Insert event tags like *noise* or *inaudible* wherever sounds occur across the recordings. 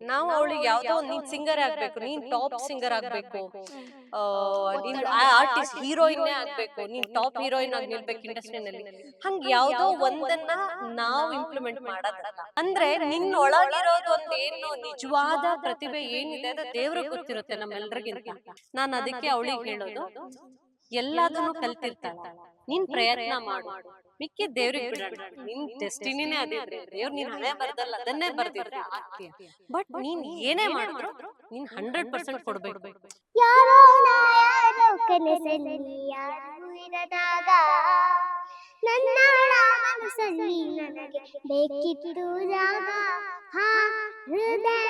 ನಾವು ಅವಳಿಗೆ ಯಾವ್ದೋ ಒಂದ್ ನೀನ್ ಸಿಂಗರ್ ಆಗ್ಬೇಕು ನೀನ್ ಟಾಪ್ ಸಿಂಗರ್ ಆಗ್ಬೇಕು. ಆ, ನೀನ್ ಆರ್ಟಿಸ್ಟ್ ಹೀರೋಯಿನ್ ಆಗ್ಬೇಕು ನೀನ್ ಟಾಪ್ ಹೀರೋಯಿನ್ ಆಗಿ ನಿಲ್ಬೇಕು ಇಂಡಸ್ಟ್ರಿನಲ್ಲಿ ಹಂಗ ಯಾವ್ದೋ ಒಂದನ್ನ ನಾವು ಇಂಪ್ಲಿಮೆಂಟ್ ಮಾಡೋದಲ್ಲ ಅಂದ್ರೆ ನಿನ್ ಒಳಗಿರೋದು ಒಂದ್ ಏನು ನಿಜವಾದ ಪ್ರತಿಭೆ ಏನಿದೆ ಅದು ದೇವ್ರಿಗೆ ಗೊತ್ತಿರುತ್ತೆ ನಮ್ಮೆಲ್ರಿಗಿಂತ. ನಾನು ಅದಕ್ಕೆ ಅವಳಿಗೆ ಹೇಳೋದು ಎಲ್ಲದನ್ನು ಕಲ್ತಿರ್ತಾಳ. ನೀನ್ ಪ್ರಯತ್ನ ಮಾಡು. ಮಿಕ್ಕಿ ದೇವ್ರಿಗೆ ಬಿಡೋಣ. ನಿನ್ ಡೆಸ್ಟಿನಿನೇ ಅದಿದ್ರೆ ದೇವ್ರು ನೀನ್ ಹಣೆ ಬರ್ದಲ್ಲ ಅದನ್ನೇ ಬರ್ದಿದ್ರೆ ಆಗ್ತೀಯ ಬಟ್ ನೀನ್ ಏನೇ ಮಾಡಿದ್ರು ನೀನ್ ಹಂಡ್ರೆಡ್ ಪರ್ಸೆಂಟ್ ಕೊಡ್ಬೇಕು. ಯಾರೋ ನಾ ಯಾರೋ ಕನಸಲ್ಲಿ ಯಾರು ಇರದಾಗ ನನ್ನ ಮನಸ್ಸಲ್ಲಿ ನನಗೆ ಬೇಕಿತ್ತು ಜಾಗ ಹಾ ಹೃದಯ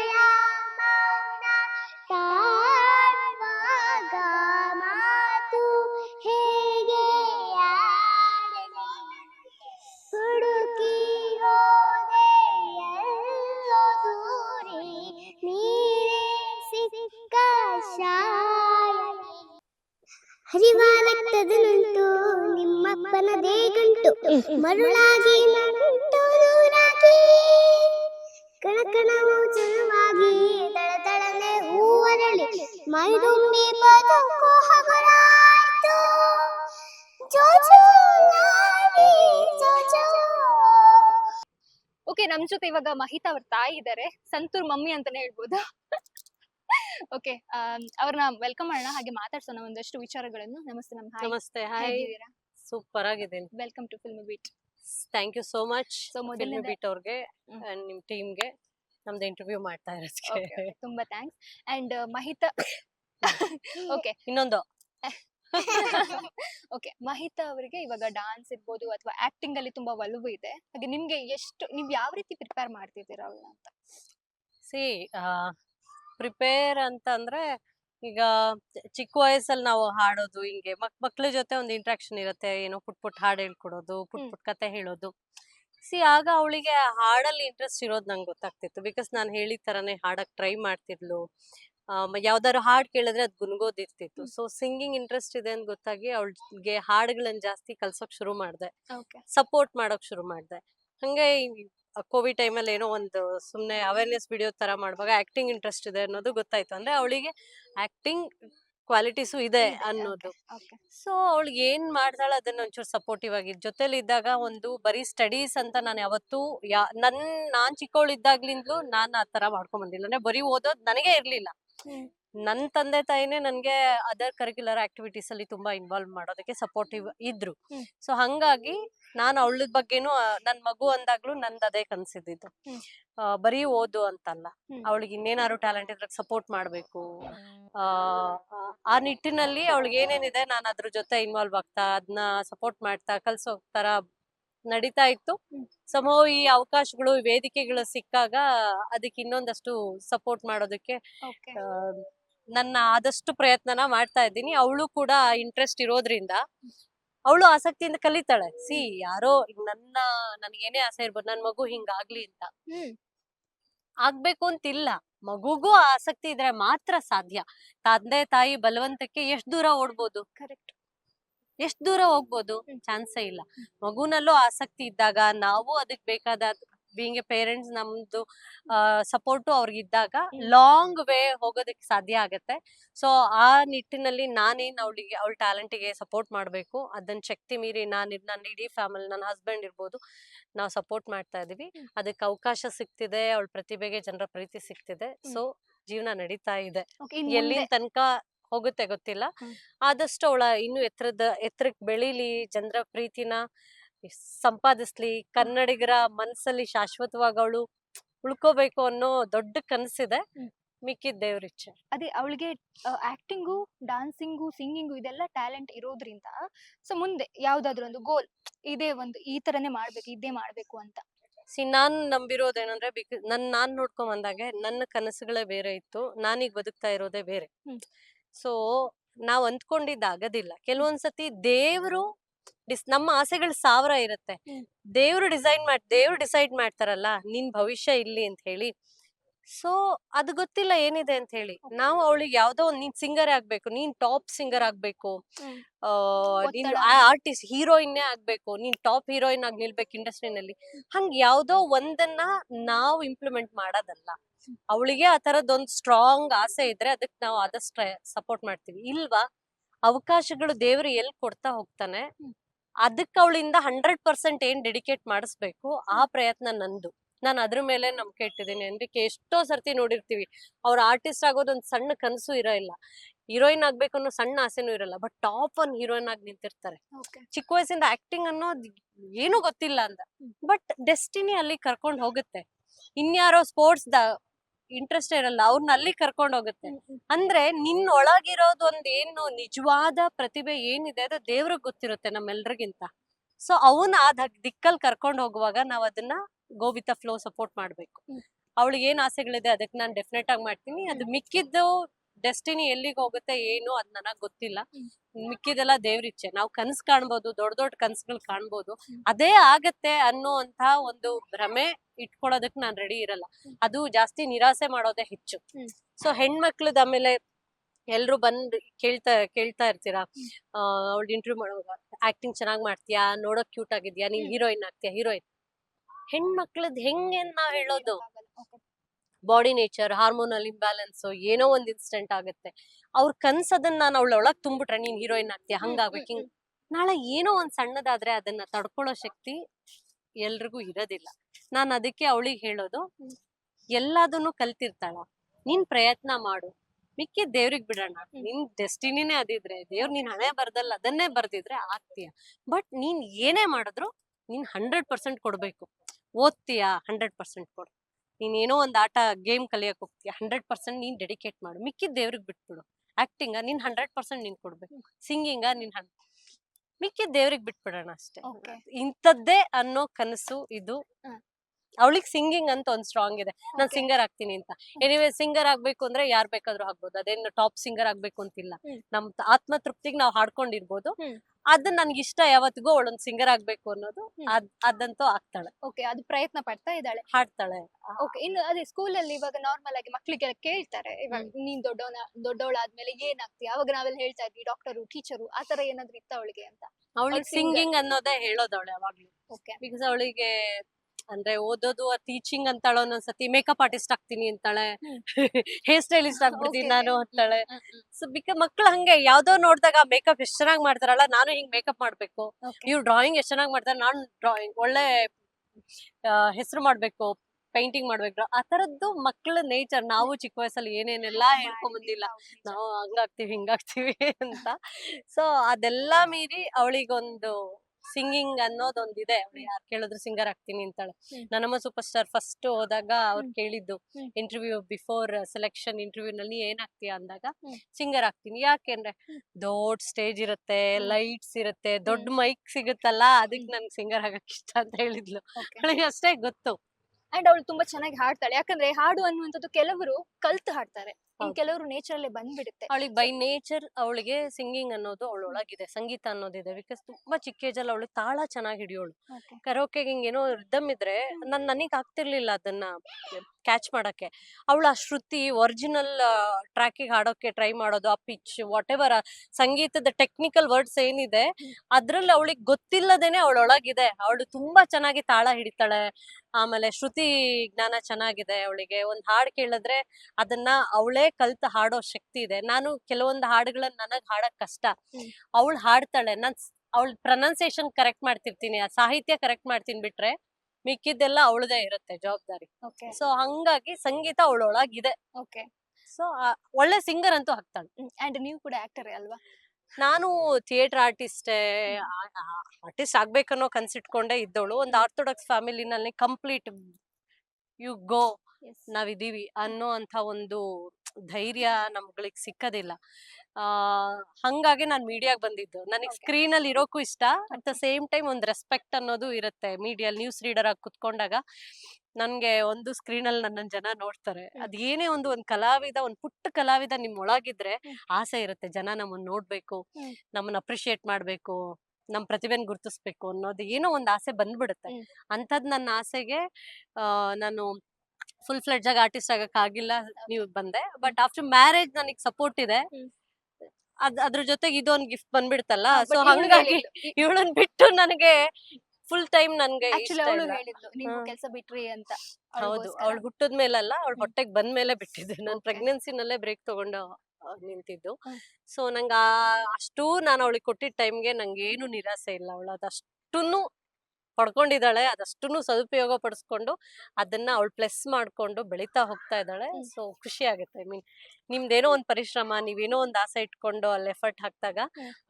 ಮಹಿತಾ ಅವ್ರ ತಾಯಿ ಇದ್ದಾರೆ ಸಂತೂರ್ ಮಮ್ಮಿ ಅಂತಾನೆ ಹೇಳ್ಬೋದು. ಓಕೆ ಅವ್ರನ್ನ ವೆಲ್ಕಮ್ ಮಾಡೋಣ ಹಾಗೆ ಮಾತಾಡ್ಸೋಣ ಒಂದಷ್ಟು ವಿಚಾರಗಳನ್ನು. ನಮಸ್ತೆ ನಮ್ ನಮಸ್ತೆ ಹಾಯ್ ಸೂಪರ್ ಆಗಿದ್ದೀನಿ. Welcome to film beat thank you so much so ಮೊದಲು ಬೀಟ್ ಅವ್ರಿಗೆ ನಿಮ್ ಟೀಮ್ಗೆ ನಮ್ದು ಇಂಟರ್ವ್ಯೂ ಮಾಡ್ತಾ ಇರೋದಕ್ಕೆ ತುಂಬಾ ಥ್ಯಾಂಕ್ಸ್ ಅಂಡ್ ಮಹಿತಾ ಓಕೆ ಇನ್ನೊಂದು. ಓಕೆ ಮಹಿತಾ ಅವರಿಗೆ ಇವಾಗ ಡಾನ್ಸ್ ಇರ್ಬೋದು ಅಥವಾ ಆಕ್ಟಿಂಗ್ ಅಲ್ಲಿ ತುಂಬಾ ಒಲವು ಇದೆ. ಹಾಗೆ ನಿಮ್ಗೆ ಎಷ್ಟು ನೀವ್ ಯಾವ ರೀತಿ ಪ್ರಿಪೇರ್ ಮಾಡ್ತಿದ್ದೀರಾ ಅವ್ರನ್ನ ಅಂತ? ಸಿ ಪ್ರಿಪೇರ್ ಅಂತ ಅಂದ್ರೆ ಈಗ ಚಿಕ್ಕ ವಯಸ್ಸಲ್ಲಿ ನಾವು ಹಾಡೋದು ಹಿಂಗೆ ಮಕ್ ಮಕ್ಳ ಜೊತೆ ಒಂದು ಇಂಟ್ರಾಕ್ಷನ್ ಇರುತ್ತೆ. ಏನೋ ಪುಟ್ ಪುಟ್ ಹಾಡು ಹೇಳ್ಕೊಡೋದು ಪುಟ್ ಪುಟ್ ಕತೆ ಹೇಳೋದು. ಸಿ ಆಗ ಅವಳಿಗೆ ಹಾಡಲ್ಲಿ ಇಂಟ್ರೆಸ್ಟ್ ಇರೋದು ನಂಗೆ ಗೊತ್ತಾಗ್ತಿತ್ತು. ಬಿಕಾಸ್ ನಾನು ಹೇಳಿದ ತರನೇ ಹಾಡಕ್ಕೆ ಟ್ರೈ ಮಾಡ್ತಿದ್ಲು. ಯಾವ್ದಾದ್ರು ಹಾಡ್ ಕೇಳಿದ್ರೆ ಅದು ಗುನ್ಗೋದಿರ್ತಿತ್ತು. ಸೊ ಸಿಂಗಿಂಗ್ ಇಂಟ್ರೆಸ್ಟ್ ಇದೆ ಅಂತ ಗೊತ್ತಾಗಿ ಅವಳಿಗೆ ಹಾಡುಗಳನ್ನ ಜಾಸ್ತಿ ಕಲ್ಸೋಕ್ ಶುರು ಮಾಡಿದೆ. ಸಪೋರ್ಟ್ ಮಾಡೋಕ್ ಶುರು ಮಾಡಿದೆ. ಹಂಗೆ ಕೋವಿಡ್ ಟೈಮಲ್ಲಿ ಏನೋ ಒಂದು ಸುಮ್ಮನೆ ಅವೇರ್ನೆಸ್ ವಿಡಿಯೋ ತರ ಮಾಡುವಾಗ ಆಕ್ಟಿಂಗ್ ಇಂಟ್ರೆಸ್ಟ್ ಇದೆ ಅನ್ನೋದು ಗೊತ್ತಾಯ್ತು. ಅಂದ್ರೆ ಅವಳಿಗೆ ಆಕ್ಟಿಂಗ್ ಕ್ವಾಲಿಟೀಸು ಇದೆ ಅನ್ನೋದು. ಸೊ ಅವಳಿಗೆ ಏನ್ ಮಾಡ್ತಾಳೆ ಅದನ್ನ ಒಂಚೂರು ಸಪೋರ್ಟಿವ್ ಆಗಿ ಜೊತೆಲಿ ಇದ್ದಾಗ ಒಂದು ಬರೀ ಸ್ಟಡೀಸ್ ಅಂತ ನಾನು ಯಾವತ್ತೂ ಯಾ ನನ್ ನಾನ್ ಚಿಕ್ಕವಳಿದ್ದಾಗ್ಲಿಂದಲೂ ನಾನು ಆ ತರ ಮಾಡ್ಕೊಂಡ್ ಬಂದಿಲ್ಲ. ಅಂದ್ರೆ ಬರೀ ಓದೋದು ನನಗೆ ಇರ್ಲಿಲ್ಲ. ಹ್ಮ್. ನನ್ ತಂದೆ ತಾಯಿನೇ ನನ್ಗೆ ಅದರ್ ಕರಿಕ್ಯುಲರ್ ಆಕ್ಟಿವಿಟೀಸ್ ಅಲ್ಲಿ ತುಂಬಾ ಇನ್ವಾಲ್ವ್ ಮಾಡೋದಕ್ಕೆ ಸಪೋರ್ಟಿವ್ ಇದ್ರು. ಸೊ ಹಂಗಾಗಿ ನಾನು ಅವಳ ಬಗ್ಗೆನೂ ನನ್ ಮಗು ಅಂದಾಗ್ಲೂ ನಂದ್ ಅದೇ ಕನ್ಸಿದ್ದು. ಬರೀ ಓದು ಅಂತಲ್ಲ. ಅವಳಿಗೆ ಇನ್ನೇನಾದ್ರು ಟ್ಯಾಲೆಂಟ್ ಇದ್ರೆ ಸಪೋರ್ಟ್ ಮಾಡ್ಬೇಕು ಆ ಆ ನಿಟ್ಟಿನಲ್ಲಿ ಅವಳಿಗೆ ಏನೇನಿದೆ ನಾನು ಅದ್ರ ಜೊತೆ ಇನ್ವಾಲ್ವ್ ಆಗ್ತಾ ಅದನ್ನ ಸಪೋರ್ಟ್ ಮಾಡ್ತಾ ಕಲ್ಸೋ ತರ ನಡೀತಾ ಇತ್ತು. ಸಮೋ ಈ ಅವಕಾಶಗಳು ವೇದಿಕೆಗಳು ಸಿಕ್ಕಾಗ ಅದಕ್ಕೆ ಇನ್ನೊಂದಷ್ಟು ಸಪೋರ್ಟ್ ಮಾಡೋದಕ್ಕೆ ನನ್ನ ಆದಷ್ಟು ಪ್ರಯತ್ನನ ಮಾಡ್ತಾ ಇದ್ದೀನಿ. ಅವಳು ಕೂಡ ಇಂಟ್ರೆಸ್ಟ್ ಇರೋದ್ರಿಂದ ಅವಳು ಆಸಕ್ತಿಯಿಂದ ಕಲಿತಾಳೆ. ಸಿ ಯಾರೋ ನನ್ನ ಏನೇ ಆಸೆ ಇರ್ಬೋದು ನನ್ ಮಗು ಹಿಂಗಾಗ್ಲಿ ಅಂತ. ಆಗ್ಬೇಕು ಅಂತಿಲ್ಲ. ಮಗುಗೂ ಆಸಕ್ತಿ ಇದ್ರೆ ಮಾತ್ರ ಸಾಧ್ಯ. ತಂದೆ ತಾಯಿ ಬಲವಂತಕ್ಕೆ ಎಷ್ಟ್ ದೂರ ಓಡ್ಬೋದು? ಕರೆಕ್ಟ್. ಎಷ್ಟ್ ದೂರ ಹೋಗ್ಬೋದು. ಚಾನ್ಸೇ ಇಲ್ಲ. ಮಗುನಲ್ಲೂ ಆಸಕ್ತಿ ಇದ್ದಾಗ ನಾವು ಅದಕ್ ಬೇಕಾದ ಬೀಂಗ್ ಎ ಪೇರೆಂಟ್ಸ್ ನಮ್ದು ಸಪೋರ್ಟು ಅವ್ರಿಗಿದ್ದಾಗ. ಲಾಂಗ್ ವೇ ಹೋಗೋದಕ್ಕೆ ಸಾಧ್ಯ ಆಗತ್ತೆ. ಸೊ ಆ ನಿಟ್ಟಿನಲ್ಲಿ ನಾನೇನ್ ಅವಳಿಗೆ ಅವಳ ಟ್ಯಾಲೆಂಟಿಗೆ ಸಪೋರ್ಟ್ ಮಾಡ್ಬೇಕು ಅದನ್ನ ಶಕ್ತಿ ಮೀರಿ ನಾನು ನನ್ನ ಇಡೀ ಫ್ಯಾಮಿಲಿ ನನ್ನ ಹಸ್ಬೆಂಡ್ ಇರ್ಬೋದು ನಾವು ಸಪೋರ್ಟ್ ಮಾಡ್ತಾ ಇದೀವಿ. ಅದಕ್ಕೆ ಅವಕಾಶ ಸಿಗ್ತಿದೆ ಅವಳ ಪ್ರತಿಭೆಗೆ ಜನರ ಪ್ರೀತಿ ಸಿಗ್ತಿದೆ. ಸೊ ಜೀವನ ನಡೀತಾ ಇದೆ. ಎಲ್ಲಿ ಎಲ್ಲಿನ ತನಕ ಹೋಗುತ್ತೆ ಗೊತ್ತಿಲ್ಲ. ಆದಷ್ಟು ಅವಳ ಇನ್ನು ಎತ್ತರದ ಎತ್ತರಕ್ಕೆ ಬೆಳೀಲಿ ಜನರ ಪ್ರೀತಿನ ಸಂಪಾದಿಸ್ಲಿ ಕನ್ನಡಿಗರ ಮನಸ್ಸಲ್ಲಿ ಶಾಶ್ವತವಾಗಿ ಅವಳು ಉಳ್ಕೋಬೇಕು ಅನ್ನೋ ದೊಡ್ಡ ಕನಸಿದೆ. ಮಿಕ್ಕಿದ ದೇವ್ರ ಇಚ್ಛೆ. ಅದೇ ಅವಳಿಗೆ ಆಕ್ಟಿಂಗು ಡಾನ್ಸಿಂಗು ಸಿಂಗಿಂಗು ಇದೆಲ್ಲ ಟ್ಯಾಲೆಂಟ್ ಇರೋದ್ರಿಂದ ಸೊ ಮುಂದೆ ಯಾವ್ದಾದ್ರು ಒಂದು ಗೋಲ್ ಇದೇ ಒಂದು ಈ ತರನೇ ಮಾಡ್ಬೇಕು ಇದೇ ಮಾಡ್ಬೇಕು ಅಂತ. ಸಿ ನಾನ್ ನಂಬಿರೋದೇನಂದ್ರೆ ಬಿಕ ನನ್ ನಾನ್ ನೋಡ್ಕೊಂಡ್ ಬಂದಾಗೆ ನನ್ನ ಕನಸುಗಳೇ ಬೇರೆ ಇತ್ತು. ನಾನೀಗ ಬದುಕ್ತಾ ಇರೋದೇ ಬೇರೆ. ಸೊ ನಾವ್ ಅಂದ್ಕೊಂಡಿದ್ದ ಆಗೋದಿಲ್ಲ ಕೆಲವೊಂದ್ಸತಿ ದೇವ್ರು ಡಿಸ್ ನಮ್ಮ ಆಸೆಗಳು ಸಾವಿರ ಇರುತ್ತೆ. ದೇವ್ರು ಡಿಸೈನ್ ಮಾಡ್ ದೇವ್ರು ಡಿಸೈಡ್ ಮಾಡ್ತಾರಲ್ಲ ನಿನ್ ಭವಿಷ್ಯ ಇಲ್ಲಿ ಅಂತ ಹೇಳಿ ಸೊ ಅದು ಗೊತ್ತಿಲ್ಲ ಏನಿದೆ ಅಂತ ಹೇಳಿ. ನಾವು ಅವಳಿಗೆ ಯಾವ್ದೋ ಒಂದ್ ನೀನ್ ಸಿಂಗರ್ ಆಗ್ಬೇಕು ನೀನ್ ಟಾಪ್ ಸಿಂಗರ್ ಆಗ್ಬೇಕು. ಆ, ನೀನ್. ಆರ್ಟಿಸ್ಟ್ ಹೀರೋಯಿನ್ನೇ ಆಗ್ಬೇಕು ನೀನ್ ಟಾಪ್ ಹೀರೋಯಿನ್ ಆಗಿ ನಿಲ್ಬೇಕು ಇಂಡಸ್ಟ್ರಿನಲ್ಲಿ ಹಂಗ್ ಯಾವ್ದೋ ಒಂದನ್ನ ನಾವು ಇಂಪ್ಲಿಮೆಂಟ್ ಮಾಡೋದಲ್ಲ. ಅವಳಿಗೆ ಆ ತರದೊಂದ್ ಸ್ಟ್ರಾಂಗ್ ಆಸೆ ಇದ್ರೆ ಅದಕ್ಕೆ ನಾವು ಆದಷ್ಟು ಸಪೋರ್ಟ್ ಮಾಡ್ತೀವಿ. ಇಲ್ವಾ? ಅವಕಾಶಗಳು ದೇವ್ರು ಎಲ್ಲಿ ಕೊಡ್ತಾ ಹೋಗ್ತಾನೆ. ಅದಕ್ಕೆ ಅವಳಿಂದ ಹಂಡ್ರೆಡ್ ಪರ್ಸೆಂಟ್ ಏನ್ ಡೆಡಿಕೇಟ್ ಮಾಡಿಸ್ಬೇಕು ಆ ಪ್ರಯತ್ನ ನಂದು. ನಾನು ಅದ್ರ ಮೇಲೆ ನಂಬಿಕೆ ಇಟ್ಟಿದ್ದೀನಿ. ಅಂದ್ರೆ ಎಷ್ಟೋ ಸರ್ತಿ ನೋಡಿರ್ತೀವಿ ಅವ್ರ ಆರ್ಟಿಸ್ಟ್ ಆಗೋದೊಂದ್ ಸಣ್ಣ ಕನಸು ಇರೋ ಇಲ್ಲ. ಹೀರೋಯಿನ್ ಆಗ್ಬೇಕು ಅನ್ನೋ ಸಣ್ಣ ಆಸೆನೂ ಇರಲ್ಲ ಬಟ್ ಟಾಪ್ ಒನ್ ಹೀರೋಯಿನ್ ಆಗಿ ನಿಂತಿರ್ತಾರೆ. ಚಿಕ್ಕ ವಯಸ್ಸಿಂದ ಆಕ್ಟಿಂಗ್ ಅನ್ನೋದು ಏನು ಗೊತ್ತಿಲ್ಲ ಅಂತ ಬಟ್ ಡೆಸ್ಟಿನಿ ಅಲ್ಲಿ ಕರ್ಕೊಂಡ್ ಹೋಗುತ್ತೆ. ಇನ್ಯಾರೋ ಸ್ಪೋರ್ಟ್ಸ್ ದ ಇಂಟ್ರೆಸ್ಟ್ ಇರಲ್ಲ ಅವ್ರನ್ನ ಅಲ್ಲಿ ಕರ್ಕೊಂಡು ಹೋಗುತ್ತೆ. ಅಂದ್ರೆ ನಿನ್ ಒಳಗಿರೋದು ಒಂದ್ ಏನು ನಿಜವಾದ ಪ್ರತಿಭೆ ಏನಿದೆ ಅದು ದೇವ್ರಿಗೆ ಗೊತ್ತಿರುತ್ತೆ ನಮ್ಮೆಲ್ರಿಗಿಂತ. ಸೊ ಅವನ್ ಆ ದಿಕ್ಕಲ್ ದಿಕ್ಕಲ್ಲಿ ಕರ್ಕೊಂಡ್ ಹೋಗುವಾಗ ನಾವ್ ಅದನ್ನ ಗೋ ವಿತ್ ಫ್ಲೋ ಸಪೋರ್ಟ್ ಮಾಡ್ಬೇಕು. ಅವಳಿಗೆ ಏನ್ ಆಸೆಗಳಿದೆ ಅದಕ್ಕೆ ನಾನು ಡೆಫಿನೆಟ್ ಆಗಿ ಮಾಡ್ತೀನಿ. ಅದು ಮಿಕ್ಕಿದ್ದು ಡೆಸ್ಟಿನಿ ಎಲ್ಲಿಗೆ ಹೋಗುತ್ತೆ ಏನು ಅದ್ ನನಗ್ ಗೊತ್ತಿಲ್ಲ. ಮಿಕ್ಕಿದೆಲ್ಲ ದೇವ್ರಿಚ್ಛೆ ನಾವು ಕನ್ಸ್ ಕಾಣ್ಬೋದು ದೊಡ್ಡ ದೊಡ್ಡ ಕನ್ಸುಗಳು ಕಾಣ್ಬೋದು. ಅದೇ ಆಗತ್ತೆ ಅನ್ನುವಂತ ಒಂದು ಭ್ರಮೆ ಇಟ್ಕೊಳ್ಳೋದಕ್ ನಾನ್ ರೆಡಿ ಇರಲ್ಲ. ಅದು ಜಾಸ್ತಿ ನಿರಾಸೆ ಮಾಡೋದೇ ಹೆಚ್ಚು. ಸೊ ಹೆಣ್ಮಕ್ಳದ್ ಆಮೇಲೆ ಎಲ್ರು ಬಂದ್ ಕೇಳ್ತಾ ಕೇಳ್ತಾ ಇರ್ತೀರಾ? ಅವಳ ಇಂಟರ್ವ್ಯೂ ಮಾಡುವಾಗ ಆಕ್ಟಿಂಗ್ ಚೆನ್ನಾಗ್ ಮಾಡ್ತೀಯಾ? ನೋಡೋಕ್ ಕ್ಯೂಟ್ ಆಗಿದ್ಯಾ? ನೀನ್. ಹೀರೋಯಿನ್ ಆಗ್ತೀಯಾ? ಹೀರೋಯಿನ್ ಹೆಣ್ಮಕ್ಳದ್ ಹೆಂಗೆ ನಾವ್ ಹೇಳೋದು. ಬಾಡಿ ನೇಚರ್ ಹಾರ್ಮೋನಲ್ ಇಂಬ್ಯಾಲೆನ್ಸ್ ಏನೋ ಒಂದ್ ಇನ್ಸಿಡೆಂಟ್ ಆಗುತ್ತೆ. ಅವ್ರ ಕನ್ಸದನ್ನ ನಾನು ಅವಳ ಒಳಗ್ ತುಂಬಿಟ್ರೆ ನೀನ್ ಹೀರೋಯಿನ್ ಆಗ್ತೀಯ? ಹಂಗಾಗ್ಬೇಕು ಹಿಂಗ್ ನಾಳೆ ಏನೋ ಒಂದ್ ಸಣ್ಣದಾದ್ರೆ ಅದನ್ನ ತಡ್ಕೊಳ್ಳೋ ಶಕ್ತಿ ಎಲ್ರಿಗೂ ಇರೋದಿಲ್ಲ. ನಾನ್ ಅದಕ್ಕೆ ಅವಳಿಗೆ ಹೇಳೋದು. ಎಲ್ಲದನ್ನು ಕಲ್ತಿರ್ತಾಳ. ನೀನ್ ಪ್ರಯತ್ನ ಮಾಡು. ಮಿಕ್ಕಿ ದೇವ್ರಿಗೆ ಬಿಡೋಣ. ನಿನ್ ಡೆಸ್ಟಿನಿನೇ ಅದಿದ್ರೆ ದೇವ್ರ್ ನೀನ್ ಹಣೆ ಬರ್ದಲ್ಲ ಅದನ್ನೇ ಬರ್ದಿದ್ರೆ ಆಗ್ತೀಯ. ಬಟ್ ನೀನ್ ಏನೇ ಮಾಡಿದ್ರು ನೀನ್ ಹಂಡ್ರೆಡ್ ಪರ್ಸೆಂಟ್ ಕೊಡ್ಬೇಕು. ಓದ್ತೀಯಾ? ಹಂಡ್ರೆಡ್ ಪರ್ಸೆಂಟ್ ಕೊಡು. ನೀನ್ ಏನೋ ಒಂದ್ ಆಟ ಗೇಮ್ ಕಲಿಯಕ್ಕೆ ಹೋಗ್ತೀಯ? ಹಂಡ್ರೆಡ್ ಪರ್ಸೆಂಟ್ ನೀನ್ ಡೆಡಿಕೇಟ್ ಮಾಡು. ಮಿಕ್ಕಿದ ದೇವ್ರಿಗೆ ಬಿಟ್ಬಿಡು. ಆಕ್ಟಿಂಗ ನೀನ್ ಹಂಡ್ರೆಡ್ ಪರ್ಸೆಂಟ್ ನೀನ್ ಕೊಡ್ಬೇಕು. ಸಿಂಗಿಂಗ ನೀನ್ ಹಂಡ್ರೆಡ್ ಮಿಕ್ಕಿದ್ ದೇವ್ರಿಗೆ ಬಿಟ್ಬಿಡೋಣ ಅಷ್ಟೇ. ಇಂಥದ್ದೇ ಅನ್ನೋ ಕನಸು ಇದು. ಅವಳಿಗೆ ಸಿಂಗಿಂಗ್ ಅಂತ ಒಂದು ಸ್ಟ್ರಾಂಗ್ ಇದೆ. ನಾನು ಸಿಂಗರ್ ಆಗ್ತೀನಿ ಅಂತ. ಎನಿವೆ ಸಿಂಗರ್ ಆಗ್ಬೇಕು ಅಂದ್ರೆ ಯಾರ್ ಬೇಕಾದ್ರೂ ಆಗ್ಬೋದು. ಅದೇನು ಟಾಪ್ ಸಿಂಗರ್ ಆಗ್ಬೇಕು ಅಂತಿಲ್ಲ. ನಮ್ ಆತ್ಮ ತೃಪ್ತಿಗೆ ನಾವು ಹಾಡ್ಕೊಂಡಿರ್ಬೋದು. ಅದನ್ನ ಅದ್ ನನ್ಗೆ ಇಷ್ಟ ಯಾವತ್ತಿಗೂ ಅವಳೊಂದ್ ಸಿಂಗರ್ ಆಗ್ಬೇಕು ಅನ್ನೋದು ಅದಂತೂ ಆಗ್ತಾಳೆ. ಓಕೆ ಅದು ಪ್ರಯತ್ನ ಪಡ್ತಾ ಇದ್ದಾಳೆ. ಹಾಡ್ತಾಳೆ. ಓಕೆ ಇನ್ನು ಅದೇ ಸ್ಕೂಲ್ ಅಲ್ಲಿ ಇವಾಗ ನಾರ್ಮಲ್ ಆಗಿ ಮಕ್ಳಿಗೆಲ್ಲ ಕೇಳ್ತಾರೆ ಇವಾಗ ನೀನ್ ದೊಡ್ಡವನ ದೊಡ್ಡವಳಾದ್ಮೇಲೆ ಏನಾಗ್ತಿ? ಅವಾಗ ನಾವೆಲ್ಲ ಹೇಳ್ತಾ ಇದ್ವಿ ಡಾಕ್ಟರು ಟೀಚರು ಆತರ ಏನಾದ್ರು ಇತ್ತ ಅವಳಿಗೆ ಅಂತ? ಅವಳಿಗೆ ಸಿಂಗಿಂಗ್ ಅನ್ನೋದೇ ಹೇಳೋದವಳೆ ಯಾವಾಗ್ಲೂ ಓಕೆ. ಬಿಕಾಸ್ ಅವಳಿಗೆ ಅಂದ್ರೆ ಓದೋದು ಟೀಚಿಂಗ್ ಅಂತಾಳೆ ಒಂದೊಂದ್ಸತಿ ಮೇಕಪ್ ಆರ್ಟಿಸ್ಟ್ ಆಗ್ತೀನಿ ಅಂತಾಳೆ. ಹೇರ್ ಸ್ಟೈಲಿಸ್ಟ್ *laughs* ಆಗ್ಬಿಡ್ತೀನಿ ನಾನು. ಅಂತಾಳೆ. ಸೊ ಬಿಕ ಮಕ್ಳು ಹಂಗೆ ಯಾವ್ದೋ ನೋಡಿದಾಗ ಮೇಕಪ್ ಎಷ್ಟ್ ಚೆನ್ನಾಗಿ ಮಾಡ್ತಾರಲ್ಲ ನಾನು ಹಿಂಗ್ ಮೇಕಪ್ ಮಾಡ್ಬೇಕು. ಇವ್ರು ಡ್ರಾಯಿಂಗ್ ಎಷ್ಟ್ ಚೆನ್ನಾಗಿ ಮಾಡ್ತಾರೆ ನಾನು ಡ್ರಾಯಿಂಗ್ ಒಳ್ಳೆ ಹೆಸರು ಮಾಡ್ಬೇಕು ಪೇಂಟಿಂಗ್ ಮಾಡ್ಬೇಕು. ಆ ತರದ್ದು ಮಕ್ಳ ನೇಚರ್ ನಾವು ಚಿಕ್ಕ ವಯಸ್ಸಲ್ಲಿ ಏನೇನೆಲ್ಲ ಹೇಳ್ಕೊಂಡ್ ಬಂದಿಲ್ಲ. ನಾವು ಹಂಗಾಗ್ತಿವಿ ಹಿಂಗಾಗ್ತಿವಿ ಅಂತ. ಸೊ ಅದೆಲ್ಲ ಮೀರಿ ಅವಳಿಗೊಂದು ಸಿಂಗಿಂಗ್ ಅನ್ನೋದೊಂದಿದೆ. ಯಾರು ಕೇಳಿದ್ರು ಸಿಂಗರ್ ಆಗ್ತೀನಿ ಅಂತಾಳೆ. ನನ್ನಮ್ಮ ಸೂಪರ್ ಸ್ಟಾರ್ ಫಸ್ಟ್ ಹೋದಾಗ ಅವ್ರು ಕೇಳಿದ್ದು ಇಂಟರ್ವ್ಯೂ ಬಿಫೋರ್ ಸೆಲೆಕ್ಷನ್ ಇಂಟರ್ವ್ಯೂ ನಲ್ಲಿ ಏನಾಗ್ತೀಯ ಅಂದಾಗ. ಸಿಂಗರ್ ಆಗ್ತೀನಿ. ಯಾಕೆಂದ್ರೆ. ದೊಡ್ಡ ಸ್ಟೇಜ್ ಇರುತ್ತೆ ಲೈಟ್ಸ್ ಇರುತ್ತೆ ದೊಡ್ಡ ಮೈಕ್ ಸಿಗುತ್ತಲ್ಲ ಅದಕ್ಕೆ ನನ್ಗೆ ಸಿಂಗರ್ ಆಗಕ್ ಇಷ್ಟ ಅಂತ ಹೇಳಿದ್ಲು. ಅವಳಿಗೆ ಅಷ್ಟೇ ಗೊತ್ತು. ಅಂಡ್ ಅವಳು ತುಂಬಾ ಚೆನ್ನಾಗಿ ಹಾಡ್ತಾಳೆ. ಯಾಕಂದ್ರೆ ಹಾಡು ಅನ್ನುವಂಥದ್ದು ಕೆಲವರು ಕಲ್ತು ಹಾಡ್ತಾರೆ. ಇನ್. ಕೆಲವರು ನೇಚರ್ ಅಲ್ಲೇ ಬಂದ್ಬಿಡುತ್ತೆ. ಅವಳಿಗೆ ಬೈ ನೇಚರ್ ಅವಳಿಗೆ ಸಿಂಗಿಂಗ್ ಅನ್ನೋದು ಅವಳೊಳಗಿದೆ ಸಂಗೀತ ಅನ್ನೋದಿದೆ. ಬಿಕಾಸ್ ತುಂಬಾ ಚಿಕ್ಕ ಏಜಲ್ಲಿ ಅವಳು ತಾಳ ಚೆನ್ನಾಗಿ ಹಿಡಿಯೋಳು. ಕರೋಕೆಗೆ ಹಿಂಗೇನೋ ಏನೋ ರಿದಮ್ ಇದ್ರೆ ನನ್ ನನಗ್ ಆಗ್ತಿರ್ಲಿಲ್ಲ ಅದನ್ನ ಕ್ಯಾಚ್ ಮಾಡಕ್ಕೆ. ಅವಳ ಆ ಶ್ರುತಿ ಒರಿಜಿನಲ್ ಟ್ರ್ಯಾಕಿಗೆ ಹಾಡೋಕೆ ಟ್ರೈ ಮಾಡೋದು ಆ ಪಿಚ್ ವಾಟ್ ಎವರ್ ಸಂಗೀತದ ಟೆಕ್ನಿಕಲ್ ವರ್ಡ್ಸ್ ಏನಿದೆ ಅದ್ರಲ್ಲಿ ಅವಳಿಗೆ ಗೊತ್ತಿಲ್ಲದೇನೆ ಅವಳೊಳಗಿದೆ ಅವಳು ತುಂಬಾ ಚೆನ್ನಾಗಿ ತಾಳ ಹಿಡಿತಾಳೆ. ಆಮೇಲೆ ಶ್ರುತಿ ಜ್ಞಾನ ಚೆನ್ನಾಗಿದೆ ಅವಳಿಗೆ. ಒಂದ್ ಹಾಡ್ ಕೇಳಿದ್ರೆ ಅದನ್ನ ಅವಳೇ ಕಲ್ತು ಹಾಡೋ ಶಕ್ತಿ ಇದೆ. ನಾನು ಕೆಲವೊಂದು ಹಾಡುಗಳನ್ನ ನನಗ್ ಹಾಡಕ್ ಕಷ್ಟ. ಅವಳು ಹಾಡ್ತಾಳೆ. ನಾನ್ ಅವಳ ಪ್ರೊನೌನ್ಸಿಯೇಷನ್ ಕರೆಕ್ಟ್ ಮಾಡ್ತಿರ್ತೀನಿ. ಆ ಸಾಹಿತ್ಯ ಕರೆಕ್ಟ್ ಮಾಡ್ತೀನಿ ಬಿಟ್ರೆ ಮಿಕ್ಕಿದ್ದೆಲ್ಲ ಅವಳದೇ ಇರುತ್ತೆ ಜವಾಬ್ದಾರಿ. ಸೊ ಹಂಗಾಗಿ ಸಂಗೀತ ಅವಳೊಳಗಿದೆ. ಓಕೆ. ಸೊ ಒಳ್ಳೆ ಸಿಂಗರ್ ಅಂತೂ ಹಾಕ್ತಾಳೆ ಅಂಡ್ ನೀವು ಕೂಡ ಆಕ್ಟರ್ ಅಲ್ವಾ? ನಾನು ಥಿಯೇಟರ್ ಆರ್ಟಿಸ್ಟ್ ಆರ್ಟಿಸ್ಟ್ ಆಗ್ಬೇಕನ್ನೋ ಕನ್ಸಿಟ್ಕೊಂಡೇ ಇದ್ದವಳು. ಒಂದು ಆರ್ಥೋಡಾಕ್ಸ್ ಫ್ಯಾಮಿಲಿನಲ್ಲಿ ಕಂಪ್ಲೀಟ್ ಯು ಗೋ ನಾವಿದೀವಿ ಅನ್ನೋ ಅಂತ ಒಂದು ಧೈರ್ಯ ನಮ್ಗಳಿಗೆ ಸಿಕ್ಕದಿಲ್ಲ. ಆ ಹಂಗಾಗಿ ನಾನು ಮೀಡಿಯಾಗೆ ಬಂದಿದ್ದು. ನನಗೆ. ಸ್ಕ್ರೀನ್ ಅಲ್ಲಿ ಇರೋಕ್ಕೂ ಇಷ್ಟ. ಅಟ್ ದ ಸೇಮ್ ಟೈಮ್ ಒಂದು ರೆಸ್ಪೆಕ್ಟ್ ಅನ್ನೋದು ಇರುತ್ತೆ. ಮೀಡಿಯಾ ನ್ಯೂಸ್ ರೀಡರ್ ಆಗಿ ಕುತ್ಕೊಂಡಾಗ ನನ್ಗೆ ಒಂದು ಸ್ಕ್ರೀನ್ ಅಲ್ಲಿ ನನ್ನ ಜನ ನೋಡ್ತಾರೆ. ಅದೇನೇ ಅದ್ ಏನೇ ಒಂದು ಒಂದ್ ಕಲಾವಿದ ಒಂದ್ ಪುಟ್ಟ ಕಲಾವಿದ ನಿಮ್ ಒಳಗಿದ್ರೆ. ಆಸೆ ಇರುತ್ತೆ. ಜನ ನಮ್ಮನ್ನ ನೋಡ್ಬೇಕು. ನಮ್ಮನ್ನ ಅಪ್ರಿಶಿಯೇಟ್ ಮಾಡ್ಬೇಕು ನಮ್ ಪ್ರತಿಭೆನ ಗುರ್ತಿಸ್ಬೇಕು ಅನ್ನೋದು ಏನೋ ಒಂದ್ ಆಸೆ ಬಂದ್ಬಿಡುತ್ತೆ. ಅಂಥದ್ ನನ್ನ ಆಸೆಗೆ ನಾನು ಫುಲ್ ಫ್ಲೆಡ್ಜ್ ಆಗಿ ಆರ್ಟಿಸ್ಟ್ ಆಗಕ್ ಆಗಿಲ್ಲ ನೀವು ಬಂದೆ. ಬಟ್ ಆಫ್ಟರ್ ಮ್ಯಾರೇಜ್ ನನಗೆ ಸಪೋರ್ಟ್ ಇದೆ. ಅದ್ ಅದ್ರ ಜೊತೆಗೆ ಇದೊಂದು ಗಿಫ್ಟ್ ಬಂದ್ಬಿಡ್ತಲ್ಲ. ಸೊ ಹಂಗಾಗಿ ಇವಳನ್ ಬಿಟ್ಟು ನನಗೆ ಫುಲ್ ಟೈಮ್ ನನ್ಗೆ ಕೆಲಸ ಬಿಟ್ರಿ ಅಂತ ಹೌದು. ಅವಳು ಹುಟ್ಟದ ಮೇಲಲ್ಲ ಅವಳ. ಹೊಟ್ಟೆಗೆ ಬಂದ ಮೇಲೆ ಬಿಟ್ಟಿದ್ದೆ. ನಾನು ಪ್ರೆಗ್ನೆನ್ಸಿ ಪ್ರೆಗ್ನೆನ್ಸಿನಲ್ಲೇ ಬ್ರೇಕ್ ತಗೊಂಡು ನಿಂತಿದ್ದು. ಸೊ ನಂಗೆ ಅಷ್ಟು ನಾನು ಅವಳಿಗೆ ಕೊಟ್ಟಿದ್ದ ಟೈಮ್ಗೆ ನಂಗೆ ಏನು ನಿರಾಸೆ ಇಲ್ಲ ಅವಳು. ಅದಷ್ಟನ್ನು ಪಡ್ಕೊಂಡಿದ್ದಾಳೆ ಅದಷ್ಟನ್ನು ಸದುಪಯೋಗ ಪಡಿಸ್ಕೊಂಡು ಅದನ್ನ ಅವಳು ಪ್ಲಸ್ ಮಾಡ್ಕೊಂಡು ಬೆಳೀತಾ ಹೋಗ್ತಾ ಇದ್ದಾಳೆ. ಸೊ ಖುಷಿ ಆಗುತ್ತೆ. ಐ ಮೀನ್ ನಿಮ್ದೇನೋ ಒಂದು ಪರಿಶ್ರಮ ನೀವೇನೋ ಒಂದು ಆಸೆ ಇಟ್ಕೊಂಡು ಅಲ್ಲಿ ಎಫರ್ಟ್ ಹಾಕಿದಾಗ.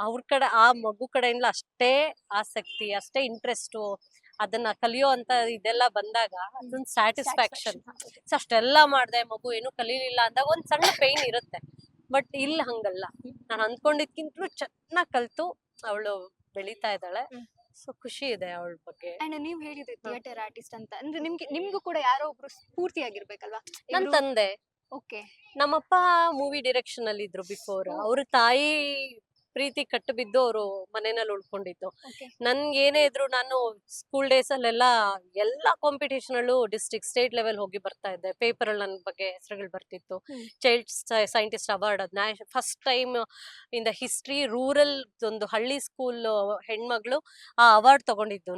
ಅವ್ರ ಕಡೆ ಆ ಮಗು ಕಡೆಯಿಂದ ಅಷ್ಟೇ ಆಸಕ್ತಿ ಅಷ್ಟೇ ಇಂಟ್ರೆಸ್ಟು ಅದನ್ನ ಕಲಿಯೋ ಅಂತ ಇದೆಲ್ಲ ಬಂದಾಗ ಅದೊಂದು ಸ್ಯಾಟಿಸ್ಫ್ಯಾಕ್ಷನ್. ಸೊ ಅಷ್ಟೆಲ್ಲ ಮಾಡಿದೆ ಮಗು ಏನು ಕಲೀಲಿಲ್ಲ ಅಂದಾಗ ಒಂದು ಸಣ್ಣ ಪೈನ್ ಇರುತ್ತೆ. ಬಟ್ ಇಲ್ಲಿ ಹಂಗಲ್ಲ. ನಾನು ಅಂದ್ಕೊಂಡಿದ್ಕಿಂತಲೂ ಚೆನ್ನಾಗಿ ಕಲಿತು ಅವಳು ಬೆಳೀತಾ ಇದ್ದಾಳೆ. ಸೊ ಖುಷಿ ಇದೆ ಅವಳ ಬಗ್ಗೆ. ಅಂಡ್ ನೀವ್ ಹೇಳಿದ್ರಿ ಥಿಯೇಟರ್ ಆರ್ಟಿಸ್ಟ್ ಅಂತ. ಅಂದ್ರೆ ನಿಮ್ಗೆ ನಿಮ್ಗೂ ಕೂಡ ಯಾರೋ ಒಬ್ರು ಸ್ಫೂರ್ತಿ ಆಗಿರ್ಬೇಕಲ್ವಾ? ನನ್ ತಂದೆ. ಓಕೆ ನಮ್ಮಪ್ಪ ಮೂವಿ ಡೈರೆಕ್ಷನ್ ಅಲ್ಲಿ ಇದ್ರು ಬಿಫೋರ್ ಅವ್ರ ತಾಯಿ ಪ್ರೀತಿ ಕಟ್ಟು ಬಿದ್ದು ಅವರು ಮನೆಯಲ್ಲಿ ಉಳ್ಕೊಂಡಿದ್ದು. ನನ್ಗೆ ಏನೇ ಇದ್ರು ನಾನು ಸ್ಕೂಲ್ ಡೇಸ್ ಅಲ್ಲೆಲ್ಲ ಎಲ್ಲಾ ಕಾಂಪಿಟೇಷನ್ ಅಲ್ಲೂ ಡಿಸ್ಟ್ರಿಕ್ಟ್ ಸ್ಟೇಟ್ ಲೆವೆಲ್ ಹೋಗಿ ಬರ್ತಾ ಇದ್ದೆ. ಪೇಪರ್ ಅಲ್ಲಿ ನನ್ನ ಬಗ್ಗೆ ಹೆಸರುಗಳು ಬರ್ತಿತ್ತು. ಚೈಲ್ಡ್ ಸೈಂಟಿಸ್ಟ್ ಅವಾರ್ಡ್ ಅದ್ first time in the history rural ಒಂದು ಹಳ್ಳಿ ಸ್ಕೂಲ್ ಹೆಣ್ಮಗಳು ಆ ಅವಾರ್ಡ್ ತಗೊಂಡಿದ್ದು.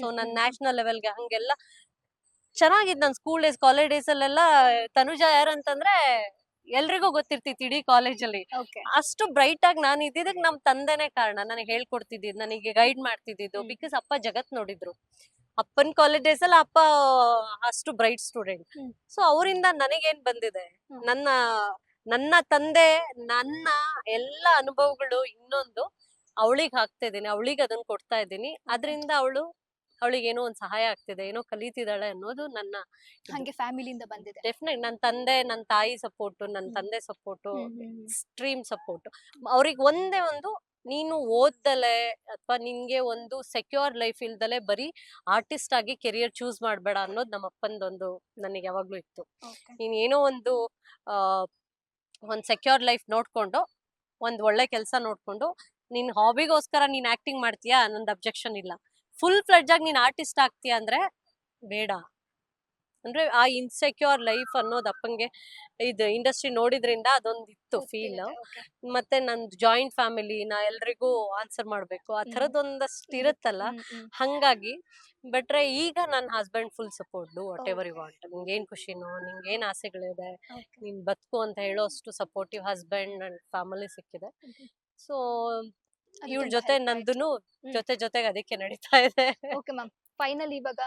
ಸೊ ನನ್ನ ನ್ಯಾಷನಲ್ ಲೆವೆಲ್ಗೆ ಹಂಗೆಲ್ಲ ಚೆನ್ನಾಗಿದ್ ನನ್ ಸ್ಕೂಲ್ ಡೇಸ್ ಕಾಲೇಜ್ ಡೇಸ್ ಅಲ್ಲೆಲ್ಲ ತನುಜಾ ಯಾರಂತಂದ್ರೆ ಎಲ್ರಿಗೂ ಗೊತ್ತಿರ್ತಿತ್ತು ಇಡೀ ಕಾಲೇಜಲ್ಲಿ. ಅಷ್ಟು ಬ್ರೈಟ್ ಆಗಿ ನಾನು ಇದ್ದಿದ್ದಕ್ಕೆ ನಮ್ ತಂದೆನೇ ಕಾರಣ. ನನಗೆ ಹೇಳ್ಕೊಡ್ತಿದ್ದು ನನಗೆ ಗೈಡ್ ಮಾಡ್ತಿದ್ದಿದ್ದು. ಬಿಕಾಸ್ ಅಪ್ಪ ಜಗತ್ ನೋಡಿದ್ರು. ಅಪ್ಪನ್ ಕಾಲೇಜ್ ಡೇಸ್ ಅಲ್ಲಿ ಅಪ್ಪ ಅಷ್ಟು ಬ್ರೈಟ್ ಸ್ಟೂಡೆಂಟ್. ಸೊ ಅವರಿಂದ ನನಗೇನ್ ಬಂದಿದೆ? ನನ್ನ ನನ್ನ ತಂದೆ ನನ್ನ ಎಲ್ಲ ಅನುಭವಗಳು ಇನ್ನೊಂದು. ಅವಳಿಗೆ ಹಾಕ್ತಾ ಇದ್ದೀನಿ ಅವಳಿಗೆ ಅದನ್ನ ಕೊಡ್ತಾ ಇದ್ದೀನಿ. ಅದರಿಂದ ಅವಳು ಅವಳಿಗೆ ಏನೋ ಒಂದು ಸಹಾಯ ಆಗ್ತಿದೆ ಏನೋ ಕಲಿತಿದ್ದಾಳೆ ಅನ್ನೋದು ನನ್ನ ಹಂಗೆ ಫ್ಯಾಮಿಲಿಯಿಂದ ಬಂದಿದೆ. ಡೆಫಿನೆಟ್ ನನ್ನ ತಂದೆ ನನ್ನ ತಾಯಿ ಸಪೋರ್ಟ್ ನನ್ನ ತಂದೆ ಸಪೋರ್ಟು. Stream support. ಅವ್ರಿಗೆ ಒಂದೇ ಒಂದು ನೀನು ಓದ್ದಲೆ ಅಥವಾ ನಿನ್ಗೆ ಒಂದು ಸೆಕ್ಯೂರ್ ಲೈಫ್ ಇಲ್ದಲೆ ಬರೀ ಆರ್ಟಿಸ್ಟ್ ಆಗಿ ಕೆರಿಯರ್ ಚೂಸ್ ಮಾಡಬೇಡ ಅನ್ನೋದು ನಮ್ಮ ಅಪ್ಪಂದೊಂದು ನನಗೆ ಯಾವಾಗ್ಲೂ ಇತ್ತು. ನೀನ್ ಏನೋ ಒಂದು ಒಂದ್ ಸೆಕ್ಯೂರ್ ಲೈಫ್ ನೋಡ್ಕೊಂಡು ಒಂದ್ ಒಳ್ಳೆ ಕೆಲಸ ನೋಡ್ಕೊಂಡು ನಿನ್ ಹಾಬಿಗೋಸ್ಕರ ನೀನ್ ಆಕ್ಟಿಂಗ್ ಮಾಡ್ತೀಯಾ ನಂದು ಅಬ್ಜೆಕ್ಷನ್ ಇಲ್ಲ. ಫುಲ್ ಫ್ಲಡ್ಜ್ ಆಗಿ ನೀನ್ ಆರ್ಟಿಸ್ಟ್ ಆಗ್ತೀಯ ಅಂದ್ರೆ ಬೇಡ. ಅಂದ್ರೆ ಆ ಇನ್ಸೆಕ್ಯೂರ್ ಲೈಫ್ ಅನ್ನೋದು ಅಪ್ಪಂಗೆ ಇದು ಇಂಡಸ್ಟ್ರಿ ನೋಡಿದ್ರಿಂದ ಅದೊಂದು ಇತ್ತು ಫೀಲ್ ಮತ್ತೆ ನಂದು ಜಾಯಿಂಟ್ ಫ್ಯಾಮಿಲಿ ನಾ ಎಲ್ರಿಗೂ ಆನ್ಸರ್ ಮಾಡ್ಬೇಕು. ಆ. ಥರದೊಂದಷ್ಟು ಇರುತ್ತಲ್ಲ. ಹಂಗಾಗಿ ಬಿಟ್ರೆ ಈಗ ನನ್ನ husband full support whatever you what want ನಿಂಗೆ ಏನ್ ಖುಷಿನೋ ನಿಂಗೆ ಏನ್ ಆಸೆಗಳಿದೆ ನೀನು ಬದುಕು ಅಂತ ಹೇಳೋ ಅಷ್ಟು ಸಪೋರ್ಟಿವ್ ಹಸ್ಬೆಂಡ್ ಅಂಡ್ ಫ್ಯಾಮಿಲಿ ಸಿಕ್ಕಿದೆ. ಸೊ ಇವಳ ಜೊತೆ ನಂದು ನಂದುನು ಜೊತೆ ಜೊತೆಗೆ ಅದಕ್ಕೆ ನಡೀತಾ ಇದೆ. Okay ma'am. ಫೈನಲ್ ಇವಾಗ.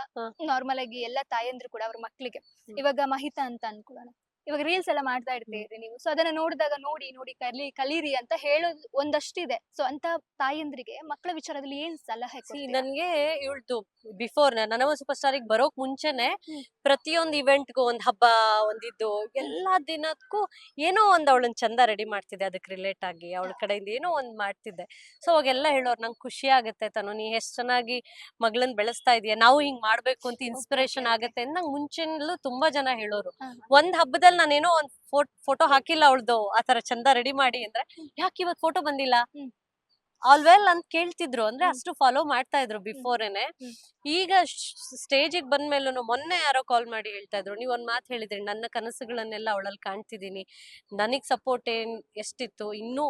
ನಾರ್ಮಲ್ ಆಗಿ ಎಲ್ಲ ತಾಯಂದ್ರು ಕೂಡ ಅವ್ರ ಮಕ್ಳಿಗೆ. ಇವಾಗ ಮಹಿತಾ ಅಂತ ಅನ್ಕೊಳ್ಳೋಣ. ಇವಾಗ ರೀಲ್ಸ್ ಎಲ್ಲ ಮಾಡ್ತಾ ಇರ್ತೀರಿ ನೀವು. ಸೊ ಅದನ್ನ ನೋಡಿದಾಗ ನೋಡಿ ನೋಡಿ ಕಲಿ ಕಲೀರಿ ಅಂತ ಹೇಳೋದು ಒಂದಷ್ಟಿದೆ. ಸೊ ಅಂತ ತಾಯಂದ್ರಿಗೆ ಮಕ್ಕಳ ವಿಚಾರದಲ್ಲಿ ಏನ್ ಸಲಹೆ? ನನ್ಗೆ ಇವಳ್ದು ಬಿಫೋರ್ ನನವ ಸೂಪರ್ ಸ್ಟಾರ್ ಬರೋಕ್ ಮುಂಚೆನೆ. ಪ್ರತಿಯೊಂದು ಇವೆಂಟ್ಗೂ ಒಂದ್ ಹಬ್ಬ ಒಂದಿದ್ದು ಎಲ್ಲಾ ದಿನಕ್ಕೂ ಏನೋ ಒಂದ್ ಅವಳನ್ ಚಂದ ರೆಡಿ ಮಾಡ್ತಿದ್ದೆ ಅದಕ್ಕೆ ರಿಲೇಟ್ ಆಗಿ. ಅವಳ ಕಡೆಯಿಂದ ಏನೋ ಒಂದ್ ಮಾಡ್ತಿದ್ದೆ. ಸೊ ಅವಾಗೆಲ್ಲ ಹೇಳೋರು ನಂಗೆ ಖುಷಿ ಆಗುತ್ತೆ ತಾನು ನೀ ಎಷ್ಟ್ ಚೆನ್ನಾಗಿ ಮಗಳನ್ ಬೆಳೆಸ್ತಾ ಇದೀಯ ನಾವು ಹಿಂಗ್ ಮಾಡ್ಬೇಕು ಅಂತ ಇನ್ಸ್ಪಿರೇಷನ್ ಆಗತ್ತೆ ನಂಗೆ ಮುಂಚೆನಲ್ಲೂ ತುಂಬಾ ಜನ ಹೇಳೋರು. ಒಂದ್ ಹಬ್ಬದಲ್ಲಿ ನಾನೇನೋ ಒಂದ್ ಫೋಟೋ ಹಾಕಿಲ್ಲ ಅವಳ್ದು ಆತರ ಚಂದ ರೆಡಿ ಮಾಡಿ ಅಂದ್ರೆ ಯಾಕೆ ಇವತ್ ಫೋಟೋ ಬಂದಿಲ್ಲ. ಆಲ್ ವೆಲ್ ಅಂತ ಕೇಳ್ತಿದ್ರು ಅಂದ್ರೆ ಅಷ್ಟು ಫಾಲೋ ಮಾಡ್ತಾ ಇದ್ರು ಬಿಫೋರೇನೆ. ಈಗ ಈಗ ಸ್ಟೇಜಿಗೆ ಬಂದ್ಮೇಲೂ ಮೊನ್ನೆ ಯಾರೋ ಕಾಲ್ ಮಾಡಿ ಹೇಳ್ತಾ ಇದ್ರು ನೀವ್ ಒಂದ್ ಮಾತು ಹೇಳಿದ್ರಿ ನನ್ನ ಕನಸುಗಳನ್ನೆಲ್ಲ ಅವಳಲ್ಲಿ ಕಾಣ್ತಿದೀನಿ ನನಗ್ ಸಪೋರ್ಟ್ ಏನ್ ಎಷ್ಟಿತ್ತು? ಇನ್ನೂ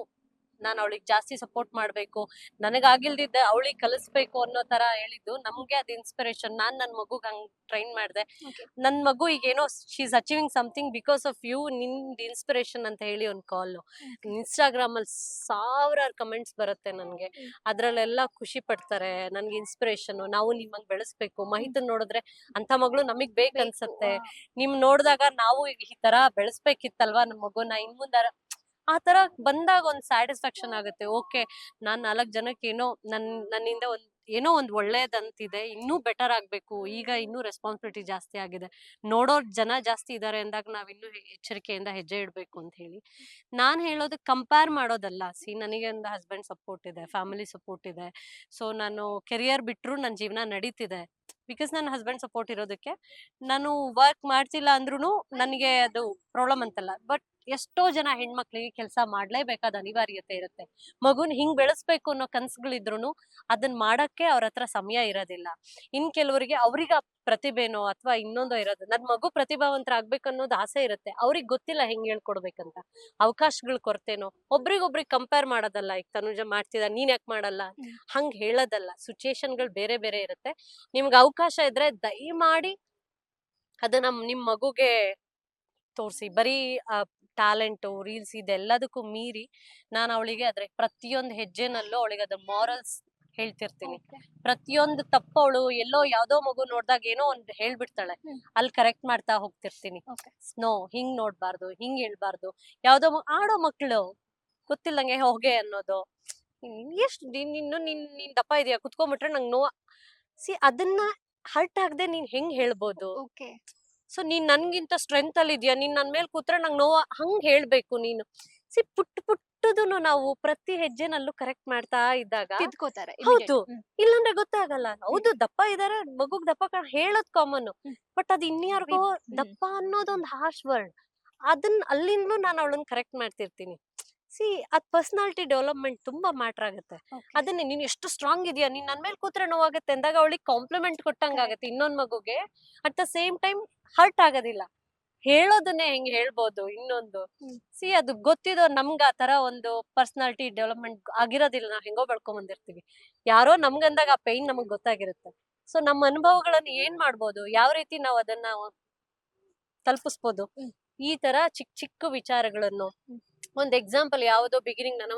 ನಾನು ಅವಳಿಗೆ ಜಾಸ್ತಿ ಸಪೋರ್ಟ್ ಮಾಡ್ಬೇಕು. ನನಗಾಗಿಲ್ದಿದ್ದೆ ಅವಳಿಗೆ ಕಲಿಸ್ಬೇಕು ಅನ್ನೋ ತರ ಹೇಳಿದ್ದು. ನಮ್ಗೆ ಅದ್ ಇನ್ಸ್ಪಿರೇಷನ್ ನಾನ್ ನನ್ ಮಗುಗ್ ಹಂಗ್ ಟ್ರೈನ್ ಮಾಡ್ದೆ. ನನ್ನ ನನ್ ಮಗು ಈಗ ಏನೋ she's achieving something because of you ನಿಂದ್ ಇನ್ಸ್ಪಿರೇಷನ್ ಅಂತ ಹೇಳಿ ಒಂದ್ ಕಾಲ್ ಇನ್ಸ್ಟಾಗ್ರಾಮ್ ಅಲ್ಲಿ ಸಾವಿರಾರು ಕಮೆಂಟ್ಸ್ ಬರುತ್ತೆ ನನಗೆ. ಅದರಲ್ಲೆಲ್ಲ ಖುಷಿ ಪಡ್ತಾರೆ. ನನ್ಗೆ ಇನ್ಸ್ಪಿರೇಷನ್ ನಾವು ನಿಮ್ಮಂಗ್ ಬೆಳೆಸ್ಬೇಕು. ಮಹಿತನ್ ನೋಡಿದ್ರೆ ಅಂತ ಮಗಳು ನಮಗ್ ಬೇಕ್ ಬೇಕು. ಅನ್ಸತ್ತೆ. ಹಾ. ನಿಮ್ ನೋಡಿದಾಗ ನಾವು ಈ ತರ ಬೆಳೆಸ್ಬೇಕಿತ್ತಲ್ವಾ ನಮ್ ಮಗುನ? ಇನ್ ಮುಂದಾರ ಆ ತರ ಬಂದಾಗ ಒಂದ್ ಸ್ಯಾಟಿಸ್ಫ್ಯಾಕ್ಷನ್ ಆಗುತ್ತೆ. ಓಕೆ, ನಾನ್ ನಾಲ್ಕ್ ಜನಕ್ಕೆ ಏನೋ ನನ್, ನನ್ನಿಂದ ಒಂದ್, ಏನೋ ಒಂದ್ ಒಳ್ಳೇದಂತಿದೆ, ಇನ್ನೂ ಬೆಟರ್ ಆಗ್ಬೇಕು, ಈಗ ಇನ್ನೂ ರೆಸ್ಪಾನ್ಸಿಬಿಲಿಟಿ ಜಾಸ್ತಿ ಆಗಿದೆ, ನೋಡೋರ್ ಜನ ಜಾಸ್ತಿ ಇದಾರೆ ಅಂದಾಗ ನಾವ್ ಇನ್ನೂ ಎಚ್ಚರಿಕೆಯಿಂದ ಹೆಜ್ಜೆ ಇಡ್ಬೇಕು ಅಂತ ಹೇಳಿ. ನಾನ್ ಹೇಳೋದು ಕಂಪೇರ್ ಮಾಡೋದಲ್ಲ. ಸಿ, ನನಗೆ ಒಂದು ಹಸ್ಬೆಂಡ್ ಸಪೋರ್ಟ್ ಇದೆ ಫ್ಯಾಮಿಲಿ ಸಪೋರ್ಟ್ ಇದೆ. ಸೊ ನಾನು ಕೆರಿಯರ್ ಬಿಟ್ರು ನನ್ನ ಜೀವನ ನಡೀತಿದೆ. ಬಿಕಾಸ್ ನನ್ನ ಹಸ್ಬೆಂಡ್ ಸಪೋರ್ಟ್ ಇರೋದಕ್ಕೆ, ನಾನು ವರ್ಕ್ ಮಾಡ್ತಿಲ್ಲ ಅಂದ್ರೂ ನನಗೆ ಅದು ಪ್ರಾಬ್ಲಮ್ ಅಂತಲ್ಲ. ಬಟ್ ಎಷ್ಟೋ ಜನ ಹೆಣ್ಮಕ್ಳಿಗೆ ಕೆಲಸ ಮಾಡ್ಲೇಬೇಕಾದ ಅನಿವಾರ್ಯತೆ ಇರುತ್ತೆ. ಮಗುನ್ ಹಿಂಗ್ ಬೆಳೆಸ್ಬೇಕು ಅನ್ನೋ ಕನ್ಸುಗಳಿದ್ರು ಅದನ್ನ ಮಾಡಕ್ಕೆ ಅವ್ರ ಹತ್ರ ಸಮಯ ಇರೋದಿಲ್ಲ. ಇನ್ ಕೆಲವರಿಗೆ ಅವ್ರಿಗೆ ಪ್ರತಿಭೆನೋ ಅಥವಾ ಇನ್ನೊಂದೋ ಇರೋದು ನನ್ ಮಗು ಪ್ರತಿಭಾವಂತರ ಆಗ್ಬೇಕು ಅನ್ನೋದು ಆಸೆ ಇರುತ್ತೆ. ಅವ್ರಿಗೆ ಗೊತ್ತಿಲ್ಲ ಹೆಂಗ್ ಹೇಳ್ಕೊಡ್ಬೇಕಂತ. ಅವಕಾಶಗಳ ಕೊರತೆನೋ ಒಬ್ರಿಗೊಬ್ರಿಗೆ ಕಂಪೇರ್ ಮಾಡೋದಲ್ಲ ಈಗ ತನುಜ ಮಾಡ್ತಿದ ನೀನ್ ಯಾಕೆ ಮಾಡಲ್ಲ? ಹಂಗೆ ಹಂಗ್ ಹೇಳೋದಲ್ಲ. ಸಿಚುಯೇಷನ್ಗಳು ಬೇರೆ ಬೇರೆ ಇರುತ್ತೆ. ನಿಮ್ಗೆ ಅವಕಾಶ ಇದ್ರೆ ದಯಮಾಡಿ ಅದನ್ನ ನಿಮ್ ಮಗುಗೆ ತೋರಿಸಿ. ಬರೀ ಟ್ಯಾಲೆಂಟು ರೀಲ್ಸ್ ಇದೆಲ್ಲದಕ್ಕೂ ಮೀರಿ ನಾನು ಅವಳಿಗೆ ಅದ್ರ ಪ್ರತಿಯೊಂದು ಹೆಜ್ಜೆನಲ್ಲೂ ಅವಳಿಗೆ ಅದ್ರ ಮಾರಲ್ಸ್ ಹೇಳ್ತಿರ್ತೀನಿ. ಪ್ರತಿಯೊಂದು ತಪ್ಪು ಅವಳು ಎಲ್ಲೋ ಯಾವ್ದೋ ಮಗು ನೋಡ್ದಾಗ ಏನೋ ಒಂದ್ ಹೇಳ್ಬಿಡ್ತಾಳೆ. ಅಲ್ಲಿ ಕರೆಕ್ಟ್ ಮಾಡ್ತಾ ಹೋಗ್ತಿರ್ತೀನಿ. ಸ್ನೋ ನೋ ಹಿಂಗ್ ನೋಡ್ಬಾರ್ದು ಹಿಂಗ್ ಹೇಳ್ಬಾರ್ದು. ಯಾವ್ದೋ ಆಡೋ ಮಕ್ಳು ಗೊತ್ತಿಲ್ಲಂಗೆ ಹೋಗೆ ಅನ್ನೋದು. ಎಷ್ಟು ನಿನ್ನ ನಿನ್ ನಿನ್ ದಪ್ಪ ಇದೆಯಾ? ಕುತ್ಕೊಂಡ್ಬಿಟ್ರೆ ನಂಗೆ ನೋವು. ಸಿ ಅದನ್ನ ಹರ್ಟ್ ಆಗದೆ ನೀನ್ ಹೆಂಗ್ ಹೇಳ್ಬೋದು? ಸೊ ನೀನ್ ನನ್ಗಿಂತ ಸ್ಟ್ರೆಂತ್ ಅಲ್ಲಿ ಇದೆಯಾ? ನೀನ್ ನನ್ ಮೇಲೆ ಕೂತ್ರೆ ನಂಗೆ ನೋವ ಹಂಗ್ ಹೇಳ್ಬೇಕು ನೀನು. ಸಿ ಪುಟ್ ಪುಟ್ಟದನ್ನು ನಾವು ಪ್ರತಿ ಹೆಜ್ಜೆನಲ್ಲೂ ಕರೆಕ್ಟ್ ಮಾಡ್ತಾ ಇದ್ದಾಗ ತಿದ್ಕೋತಾರೆ ಹೌದು. ಇಲ್ಲಾಂದ್ರೆ ಗೊತ್ತಾಗಲ್ಲ. ಹೌದು ದಪ್ಪ ಇದಾರೆ ಮಗುಗ್ ದಪ್ಪ ಕಾಣ್ ಹೇಳೋದ್ ಕಾಮನ್. ಬಟ್ ಅದ್ ಇನ್ಯಾರಿಗೋ. ದಪ್ಪ ಅನ್ನೋದೊಂದ್ ಹಾರ್ಶ್ ವರ್ಡ್ ಅದನ್ನ ಅಲ್ಲಿಂದಲೂ ನಾನು ಅವಳನ್ನ ಕರೆಕ್ಟ್ ಮಾಡ್ತಿರ್ತೀನಿ. ಸಿ ಅದ್ ಪರ್ಸನಾಲಿಟಿ ಡೆವಲಪ್ಮೆಂಟ್ ತುಂಬಾ ಮ್ಯಾಟರ್ ಆಗುತ್ತೆ. ಅದನ್ನೇ ನೀನ್ ಎಷ್ಟು ಸ್ಟ್ರಾಂಗ್ ಇದೆಯಾ? ನೀನ್ ನನ್ ಮೇಲೆ ಕೂತ್ರೆ ನೋವಾಗುತ್ತೆ. ಅಂದಾಗ ಅವಳಿಗೆ ಕಾಂಪ್ಲಿಮೆಂಟ್ ಕೊಟ್ಟಂಗಾಗತ್ತೆ ಇನ್ನೊಂದ್ ಮಗುಗೆ. At the same time hurt ಆಗೋದಿಲ್ಲ. ಹೇಳೋದನ್ನೇ ಹೆಂಗ್ ಹೇಳ್ಬೋದು ಇನ್ನೊಂದು. ಸಿ ಅದು ಗೊತ್ತಿದೋ ನಮ್ಗ ಆ ತರ ಒಂದು ಪರ್ಸನಾಲಿಟಿ ಡೆವಲಪ್ಮೆಂಟ್ ಆಗಿರೋದಿಲ್ಲ ನಾವು ಹೆಂಗೋ ಬೆಳ್ಕೊಂಡ್ ಬಂದಿರ್ತೀವಿ. ಯಾರೋ ನಮ್ಗಂದಾಗ ಆ ಪೈನ್ ನಮಗ್ ಗೊತ್ತಾಗಿರುತ್ತೆ. ಸೊ ನಮ್ಮ ಅನುಭವಗಳನ್ನ ಏನ್ ಮಾಡ್ಬೋದು? ಯಾವ ರೀತಿ ನಾವ್ ಅದನ್ನ ತಲುಪಿಸ್ಬೋದು? ಈ ತರ ಚಿಕ್ಕ ಚಿಕ್ಕ ವಿಚಾರಗಳನ್ನು. ಒಂದು ಎಕ್ಸಾಂಪಲ್ ಯಾವುದೋ ಬಿಗಿನಿಂಗ್ ನನ್ನ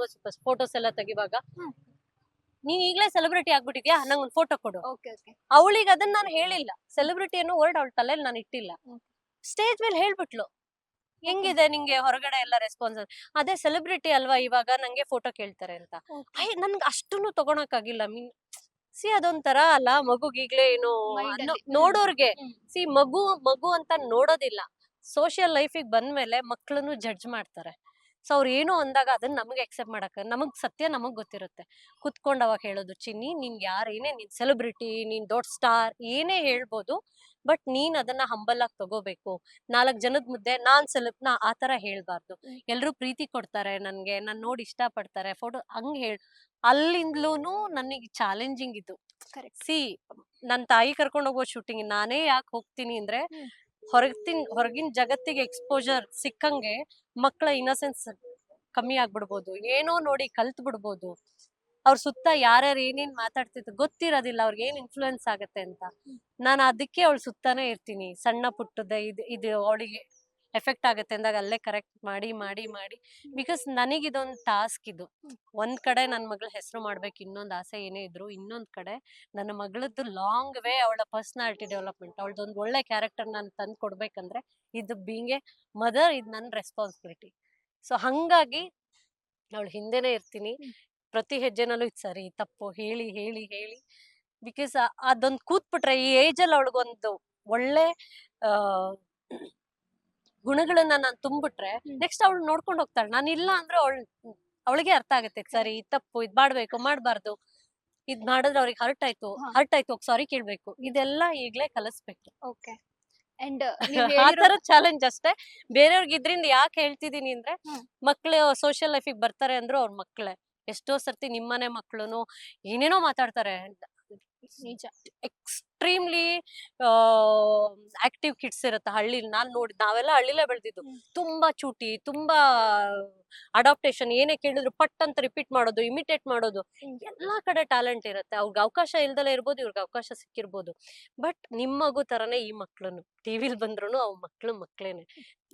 ಫೋಟೋಸ್ ಎಲ್ಲ ತೆಗಿವಾಗ. ನೀನ್ ಈಗ್ಲೇ ಸೆಲೆಬ್ರಿಟಿ ಆಗ್ಬಿಟ್ಟಿದ್ಯಾ? ನಂಗ್ ಒಂದ್ ಫೋಟೋ ಕೊಡು. ಅವಳಿಗೆ ಅದನ್ನ ನಾನು ಹೇಳಿಲ್ಲ. ಸೆಲೆಬ್ರಿಟಿ ಅನ್ನೋ ವರ್ಡ್ ಅವಳ ತಲೆಯಲ್ಲಿ ನಾನು ಇಟ್ಟಿಲ್ಲ. ಸ್ಟೇಜ್ ಮೇಲೆ ಹೇಳ್ಬಿಟ್ಲು. ಹೆಂಗಿದೆ ನಿಂಗೆ ಹೊರಗಡೆ ಎಲ್ಲ ರೆಸ್ಪಾನ್ಸ್ ಅದೇ ಸೆಲೆಬ್ರಿಟಿ ಅಲ್ವಾ ಇವಾಗ ನಂಗೆ ಫೋಟೋ ಕೇಳ್ತಾರೆ ಅಂತ. ಅಯ್ಯ ನನ್ಗೆ ಅಷ್ಟನ್ನು ತಗೊಳಕ್ಕಾಗಿಲ್ಲ. ಮೀನ್ ಸಿ ಅದೊಂಥರ ಅಲ್ಲ ಮಗು ಈಗ್ಲೇ ಏನು ನೋಡೋರ್ಗೆ. ಸಿ ಮಗು ಮಗು ಅಂತ ನೋಡೋದಿಲ್ಲ. ಸೋಷಿಯಲ್ ಲೈಫಿಗೆ ಬಂದ್ಮೇಲೆ ಮಕ್ಳನ್ನು ಜಡ್ಜ್ ಮಾಡ್ತಾರೆ. ಸೊ ಅವ್ರು ಏನು ಅಂದಾಗ ಅದನ್ನ ನಮಗೆ ಎಕ್ಸೆಪ್ಟ್ ಮಾಡಕ ನಮಗೆ ಸತ್ಯ ನಮಗ್ ಗೊತ್ತಿರುತ್ತೆ ಕುತ್ಕೊಂಡ್ ಅವಾಗ ಹೇಳೋದು ಚಿನ್ನಿ ನಿನ್ ಯಾರು ಏನೇ ನೀನ್ ಸೆಲೆಬ್ರಿಟಿ ನೀನ್ ದೊಡ್ಡ ಸ್ಟಾರ್ ಏನೇ ಹೇಳ್ಬೋದು ಬಟ್ ನೀನ್ ಅದನ್ನ ಹಂಬಲ್ ಆಗಿ ತಗೋಬೇಕು ನಾಲ್ಕ್ ಜನದ ಮುದ್ದೆ ನಾನ್ ಸೆಲೆಬ್ ನಾ ಆತರ ಹೇಳ್ಬಾರ್ದು ಹ್ಮ್. ಎಲ್ರು ಪ್ರೀತಿ ಕೊಡ್ತಾರೆ ನನ್ಗೆ ನನ್ ನೋಡಿ ಇಷ್ಟ ಪಡ್ತಾರೆ ಫೋಟೋ ಹಂಗ್ ಹೇಳ್ ಅಲ್ಲಿಂದ್ಲೂನು ನನಗೆ ಚಾಲೆಂಜಿಂಗ್ ಇದು. ಸಿ ನನ್ನ ತಾಯಿ ಕರ್ಕೊಂಡು ಹೋಗೋ ಶೂಟಿಂಗ್ ನಾನೇ ಯಾಕೆ ಹೋಗ್ತೀನಿ ಅಂದ್ರೆ. ಹೊರಗಿನ ಹೊರಗಿನ ಜಗತ್ತಿಗೆ ಎಕ್ಸ್ಪೋಜರ್ ಸಿಕ್ಕಂಗೆ ಮಕ್ಕಳ ಇನ್ನಸೆನ್ಸ್ ಕಮ್ಮಿ ಆಗ್ಬಿಡ್ಬೋದು. ಏನೋ ನೋಡಿ ಕಲ್ತ್ ಬಿಡ್ಬೋದು. ಅವ್ರ ಸುತ್ತ ಯಾರ್ಯಾರು ಏನೇನ್ ಮಾತಾಡ್ತಿದ್ರು ಗೊತ್ತಿರೋದಿಲ್ಲ ಅವ್ರಿಗೆ ಏನ್ ಇನ್ಫ್ಲೂಯೆನ್ಸ್ ಆಗತ್ತೆ ಅಂತ. ನಾನು ಅದಕ್ಕೆ ಅವಳ ಸುತ್ತಾನೆ ಇರ್ತೀನಿ. ಸಣ್ಣ ಪುಟ್ಟದ ಇದು ಇದು ಅವಳಿಗೆ ಎಫೆಕ್ಟ್ ಆಗುತ್ತೆ ಅಂದಾಗ ಅಲ್ಲೇ ಕರೆಕ್ಟ್ ಮಾಡಿ ಮಾಡಿ ಮಾಡಿ. ಬಿಕಾಸ್ ನನಗಿದೊಂದು ಟಾಸ್ಕ್ ಇದು. ಒಂದ್ ಕಡೆ ನನ್ನ ಮಗಳ ಹೆಸರು ಮಾಡ್ಬೇಕು ಇನ್ನೊಂದು ಆಸೆ ಏನೇ ಇದ್ರು ಇನ್ನೊಂದ್ ಕಡೆ ನನ್ನ ಮಗಳದ್ದು ಲಾಂಗ್ ವೇ ಅವಳ ಪರ್ಸನಾಲಿಟಿ ಡೆವಲಪ್ಮೆಂಟ್ ಅವಳದೊಂದು ಒಳ್ಳೆ ಕ್ಯಾರೆಕ್ಟರ್ ನಾನು ತಂದು ಕೊಡ್ಬೇಕಂದ್ರೆ ಇದು ಬೀಂಗ್ ಎ ಮದರ್ ಇದು ನನ್ನ ರೆಸ್ಪಾನ್ಸಿಬಿಲಿಟಿ. ಸೊ ಹಂಗಾಗಿ ಅವಳು ಹಿಂದೆನೆ ಇರ್ತೀನಿ. ಪ್ರತಿ ಹೆಜ್ಜೆನಲ್ಲೂ ಇದು ಸರಿ ತಪ್ಪು ಹೇಳಿ ಹೇಳಿ ಹೇಳಿ. ಬಿಕಾಸ್ ಅದೊಂದು ಕೂತ್ಬಿಟ್ರೆ ಈ ಏಜಲ್ಲಿ ಅವಳಿಗೊಂದು ಒಳ್ಳೆ ಗುಣಗಳನ್ನ ನಾನು ತುಂಬಿಟ್ರೆ. ನೆಕ್ಸ್ಟ್ ಅವಳು ನೋಡ್ಕೊಂಡು ಹೋಗ್ತಾಳೆ. ನಾನು ಇಲ್ಲ ಅಂದ್ರೆ ಅವಳು ಅವಳಿಗೆ ಅರ್ಥ ಆಗುತ್ತೆ. ಸರಿ ಇದ್ ತಪ್ಪು ಇದ್ ಮಾಡ್ಬೇಕು ಮಾಡ್ಬಾರ್ದು. ಇದ್ ಮಾಡಿದ್ರೆ ಅವ್ರಿಗೆ ಹರ್ಟ್ ಆಯ್ತು ಹರ್ಟ್ ಆಯ್ತು ಸಾರಿ ಕೇಳ್ಬೇಕು. ಇದೆಲ್ಲ ಈಗ್ಲೇ ಕಲಿಸ್ಬೇಕು. ಓಕೆ. ಅಂಡ್ *laughs* ಆ ತರ ಚಾಲೆಂಜ್ ಅಷ್ಟೇ. ಬೇರೆಯವ್ರಿಗೆ ಇದ್ರಿಂದ ಯಾಕೆ ಹೇಳ್ತಿದೀನಿ ಅಂದ್ರೆ. ಮಕ್ಳು ಸೋಷಿಯಲ್ ಲೈಫಿಗೆ ಬರ್ತಾರೆ ಅಂದ್ರು ಅವ್ರ ಮಕ್ಳೇ. ಎಷ್ಟೋ ಸರ್ತಿ ನಿಮ್ಮನೆ ಮಕ್ಳುನು ಏನೇನೋ ಮಾತಾಡ್ತಾರೆ. ನಿಜ. ಎಕ್ಸ್ಟ್ರೀಮ್ಲಿ ಆಕ್ಟಿವ್ ಕಿಡ್ಸ್ ಇರುತ್ತೆ ಹಳ್ಳಿಲಿ. ನಾನ್ ನೋಡಿ ನಾವೆಲ್ಲ ಹಳ್ಳಿಲೇ ಬೆಳೆದಿದ್ದು. ತುಂಬಾ ಚೂಟಿ ತುಂಬಾ ಅಡಾಪ್ಟೇಷನ್ ಏನೇ ಕೇಳಿದ್ರು ಪಟ್ ಅಂತ ರಿಪೀಟ್ ಮಾಡೋದು ಇಮಿಟೇಟ್ ಮಾಡೋದು. ಎಲ್ಲಾ ಕಡೆ ಟ್ಯಾಲೆಂಟ್ ಇರುತ್ತೆ. ಅವ್ರಿಗೆ ಅವಕಾಶ ಇಲ್ದಲೇ ಇರ್ಬೋದು ಇವ್ರಿಗೆ ಅವಕಾಶ ಸಿಕ್ಕಿರ್ಬೋದು. ಬಟ್ ನಿಮ್ಮ ಮಗು ತರನೇ ಈ ಮಕ್ಳುನು. ಟಿವಿಲ್ ಬಂದ್ರು ಅವ್ ಮಕ್ಳು ಮಕ್ಳೇನೆ.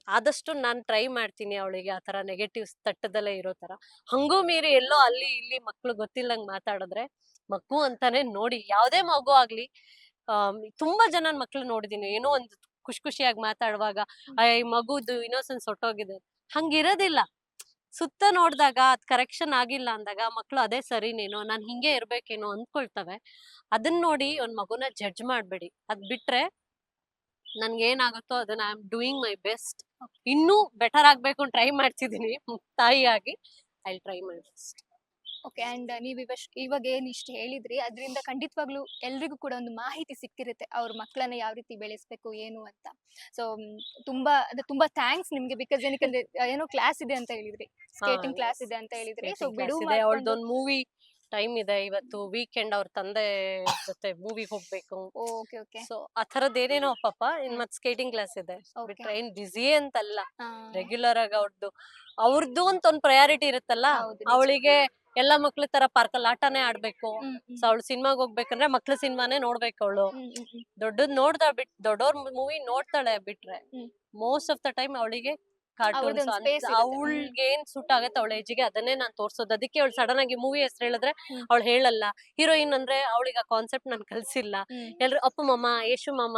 ಆದಷ್ಟು ನಾನ್ ಟ್ರೈ ಮಾಡ್ತೀನಿ ಅವಳಿಗೆ ಆ ತರ ನೆಗೆಟಿವ್ಸ್ ತಟ್ಟದಲ್ಲೇ ಇರೋ ತರ ಹಂಗೂ ಮೀರಿ ಎಲ್ಲೋ ಅಲ್ಲಿ ಇಲ್ಲಿ ಮಕ್ಳು ಗೊತ್ತಿಲ್ಲಂಗ್ ಮಾತಾಡಿದ್ರೆ ಮಗು ಅಂತಾನೆ ನೋಡಿ ಯಾವ್ದೇ ಮಗು ಆಗ್ಲಿ ತುಂಬಾ ಜನ ಮಕ್ಳು ನೋಡಿದೀನಿ. ಏನೋ ಒಂದು ಖುಷಿ ಖುಷಿಯಾಗಿ ಮಾತಾಡುವಾಗ ಈ ಮಗುದು ಇನ್ನೋಸೆನ್ಸ್ ಹೊಟ್ಟೋಗಿದೆ ಹಂಗಿರೋದಿಲ್ಲ. ಸುತ್ತ ನೋಡಿದಾಗ ಅದ್ ಕರೆಕ್ಷನ್ ಆಗಿಲ್ಲ ಅಂದಾಗ ಮಕ್ಳು ಅದೇ ಸರಿನೇನೋ ನಾನ್ ಹಿಂಗೆ ಇರ್ಬೇಕೇನೋ ಅಂದ್ಕೊಳ್ತವೆ. ಅದನ್ನ ನೋಡಿ ಒಂದ್ ಮಗುನ ಜಡ್ಜ್ ಮಾಡ್ಬೇಡಿ. ಅದ್ ಬಿಟ್ರೆ ನನ್ಗೆ ಏನಾಗುತ್ತೋ ಅದನ್ನ I am doing my best ಇನ್ನೂ ಬೆಟರ್ ಆಗ್ಬೇಕು ಟ್ರೈ ಮಾಡ್ತಿದೀನಿ. ತಾಯಿಯಾಗಿ I try my best okay and ನೀವು ಇವಶ್ ಇವಾಗ ಏನು ಇಷ್ಟು ಹೇಳಿದ್ರಿ ಅದರಿಂದ ಖಂಡಿತವಾಗ್ಲೂ ಎಲ್ರಿಗೂ ಕೂಡ ಒಂದು ಮಾಹಿತಿ ಸಿಕ್ಕಿರುತ್ತೆ ಅವ್ರ ಮಕ್ಕಳನ್ನ ಯಾವ ರೀತಿ ಬೆಳೆಸ್ಬೇಕು ಏನು ಅಂತ. ಸೊ ತುಂಬಾ ಅದು ತುಂಬಾ ಥ್ಯಾಂಕ್ಸ್ ನಿಮ್ಗೆ ಬಿಕಾಸ್ ಏನಕ್ಕೆ ಏನೋ ಕ್ಲಾಸ್ ಇದೆ ಅಂತ ಹೇಳಿದ್ರಿ. ಸ್ಕೇಟಿಂಗ್ ಕ್ಲಾಸ್ ಇದೆ ಅಂತ ಹೇಳಿದ್ರಿ. ಸೊ ಬಿಡು ಅವಳದೊಂದು ಮೂವಿ ಟೈಮ್ ಇದೆ ಇವತ್ತು ವೀಕೆಂಡ್ ಅವ್ರ ತಂದೆ ಜೊತೆ ಮೂವಿಗೆ ಹೋಗ್ಬೇಕು. ಓಕೆ ಓಕೆ ಸೊ ಆ ಥರದ್ ಏನೇನೋ ಪಾಪ ಇನ್ ಮತ್ ಸ್ಕೇಟಿಂಗ್ ಕ್ಲಾಸ್ ಇದೆ. ಬಿಟ್ರೆ ಏನ್ ಬಿಸಿ ಅಂತಲ್ಲ. ರೆಗ್ಯುಲರ್ ಆಗಿ ಅವ್ರದ್ದು ಅವ್ರದ್ದು ಅಂತ ಒಂದ್ ಪ್ರಯಾರಿಟಿ ಇರುತ್ತಲ್ಲ ಅವಳಿಗೆ ಎಲ್ಲಾ ಮಕ್ಳ ತರ ಪಾರ್ಕಲ್ಲಿ ಆಟನೇ ಆಡ್ಬೇಕು. ಸೊ ಅವಳು ಸಿನಿಮಾಗ್ ಹೋಗ್ಬೇಕಂದ್ರೆ ಮಕ್ಳ ಸಿನಿಮಾನೇ ನೋಡ್ಬೇಕು ಅವಳು ದೊಡ್ಡದ್ ನೋಡ್ದ ಬಿಟ್ ದೊಡ್ಡವ್ರ ಮೂವಿ ನೋಡ್ತಾಳೆ ಬಿಟ್ರೆ. ಮೋಸ್ಟ್ ಆಫ್ ದ ಟೈಮ್ ಅವಳಿಗೆ ಕಾರ್ಟೂನ್ಸ್. ಅವಳಿಗೆ ಏನ್ ಸೂಟ್ ಆಗತ್ತೆ ಅವಳ ಏಜಿಗೆ ಅದನ್ನೇ ನಾನ್ ತೋರ್ಸೋದು. ಅದಕ್ಕೆ ಅವಳು ಸಡನ್ ಆಗಿ ಮೂವಿ ಹೆಸರು ಹೇಳಿದ್ರೆ. ಅವಳು ಹೇಳಲ್ಲ. ಹೀರೋಯಿನ್ ಅಂದ್ರೆ ಅವಳಿಗೆ ಆ ಕಾನ್ಸೆಪ್ಟ್ ನಾನು ಕಲ್ಸಿಲ್ಲ. ಎಲ್ರು ಅಪ್ಪು ಮಾಮ ಯೇಶು ಮಾಮ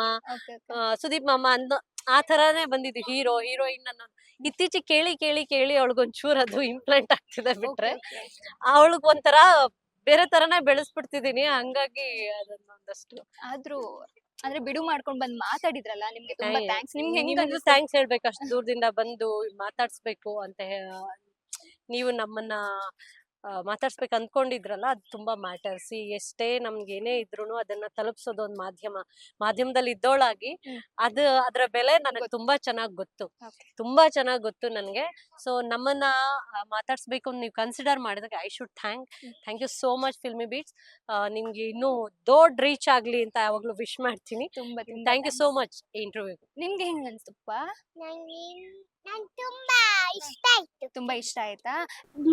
ಸುದೀಪ್ ಮಾಮ ಅನ್ನೋ ಆ ತರಾನೇ ಬಂದಿದ್ದು ಹೀರೋ ಹೀರೋಯಿನ್ ಅನ್ನೋ ಇತ್ತೀಚೆಗೆ ಕೇಳಿ ಕೇಳಿ ಕೇಳಿ ಒಂಚೂರ್ ಅದು ಇಂಪ್ಲಾಂಟ್ ಆಗ್ತಿದೆ ಬಿಟ್ರೆ. ಅವಳಿಗೆ ಒಂಥರ ಬೇರೆ ತರನೇ ಬೆಳೆಸ್ಬಿಡ್ತಿದೀನಿ ಹಂಗಾಗಿ ಅದನ್ನೊಂದಷ್ಟು. ಆದ್ರೂ ಅಂದ್ರೆ ಬಿಡು ಮಾಡ್ಕೊಂಡ್ ಬಂದ್ ಮಾತಾಡಿದ್ರಲ್ಲ ನಿಮ್ಗೆ ತುಂಬಾ ಥ್ಯಾಂಕ್ಸ್ ನಿಮ್ಗೆ ಹೆಂಗ್? ಥ್ಯಾಂಕ್ಸ್ ಹೇಳ್ಬೇಕು ಅಷ್ಟು ದೂರದಿಂದ ಬಂದು ಮಾತಾಡ್ಸ್ಬೇಕು ಅಂತ ನೀವು ನಮ್ಮನ್ನ ಮಾತಾಡ್ಸ್ಬೇಕು ಅಂದ್ಕೊಂಡಿದ್ರಲ್ಲ ಅದು ತುಂಬಾ ಈ ಎಷ್ಟೇ ನಮ್ಗೆ ಏನೇ ಇದ್ರು ಅದನ್ನ ತಲುಪಿಸೋದು ಒಂದು ಮಾಧ್ಯಮ ಮಾಧ್ಯಮದಲ್ಲಿ ಇದ್ದೋಳಾಗಿ. ಅದು ಅದರ ಬೆಲೆ ನನಗೆ ತುಂಬಾ ಚೆನ್ನಾಗಿ ಗೊತ್ತು. ತುಂಬಾ ಚೆನ್ನಾಗಿ ಗೊತ್ತು ನನಗೆ. ಸೊ ನಮ್ಮನ್ನ ಮಾತಾಡ್ಸ್ಬೇಕು ಅಂತ ನೀವು ಕನ್ಸಿಡರ್ ಮಾಡಿದಾಗ I should thank thank you so much filmy beats. ನಿಮ್ಗೆ ಇನ್ನೂ ದೊಡ್ಡ ರೀಚ್ ಆಗ್ಲಿ ಅಂತ ಯಾವಾಗ್ಲೂ ವಿಶ್ ಮಾಡ್ತೀನಿ. Thank you so much interview ನಿಮ್ಗೆ ಹೆಂಗ್ ಅನ್ಸ್ತಪ್ಪ ನಂಗೆ ತುಂಬಾ ಇಷ್ಟ ಆಯ್ತು. ತುಂಬಾ ಇಷ್ಟ ಆಯ್ತಾ?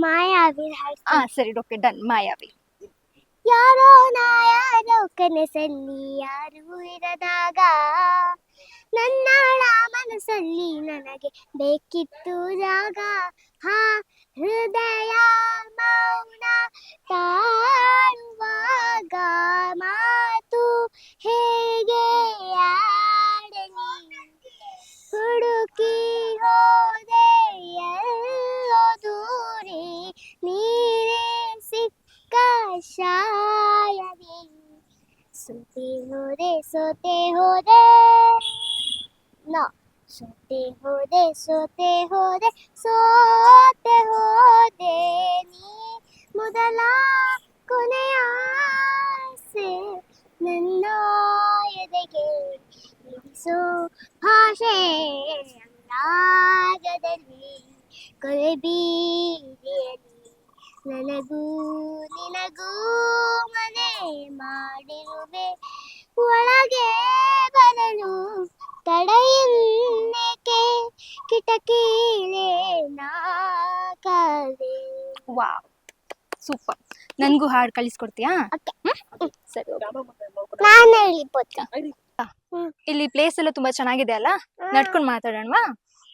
ಮಾಯಾವಿ ಹಾ ಸರಿ ಓಕೆ ಡನ್ ಮಾಯಾವಿ. ಯಾರೋ ನಾ ಯಾರೋ ಕನಸಲ್ಲಿ ಯಾರು ಇರದಾಗ ನನ್ನಾಳ ಮನಸ್ಸಲ್ಲಿ ನನಗೆ ಬೇಕಿತ್ತು ಜಾಗ ಹಾ ಹೃದಯ ಮೌನ ತಾಳುವಾಗ ಹೋದೆ ಸೋತೆ ಹೋದೆ ನೋ ಸೋತೆ ಹೋದೆ ಸೋತೆ ಹೋದೆ ಸೋತೆ ಹೋದೆ ನೀ ಮೊದಲ ಕೊನೆಯ ಆಸೆ ನನ್ನ ಎದೆಗೆ ಇರಿಸೋ ಭಾಷೆ ರಾಗದಲ್ಲಿ ಕೊಲೆ ಬೀದಿಯಲ್ಲಿ ನನಗೂ ನಿನಗೂ ಮನೆ ಮಾಡಿರುವೆ ಒಳಗೆ ಬರಲು ತಡೆಯನ್ನೇಕೆ? ಕಿಟಕಿಲೇ ನಾಕಾದೆ ವಾ ಸೂಪರ್. ನನಗೂ ಹಾಡ್ ಕಳಿಸ್ಕೊಡ್ತೀಯಾ? ಸರಿ. ನಾನು ಇಲ್ಲಿ ಪ್ಲೇಸ್ ಎಲ್ಲ ತುಂಬಾ ಚೆನ್ನಾಗಿದೆ ಅಲ್ಲ? ನಡ್ಕೊಂಡು ಮಾತಾಡೋಣವಾ?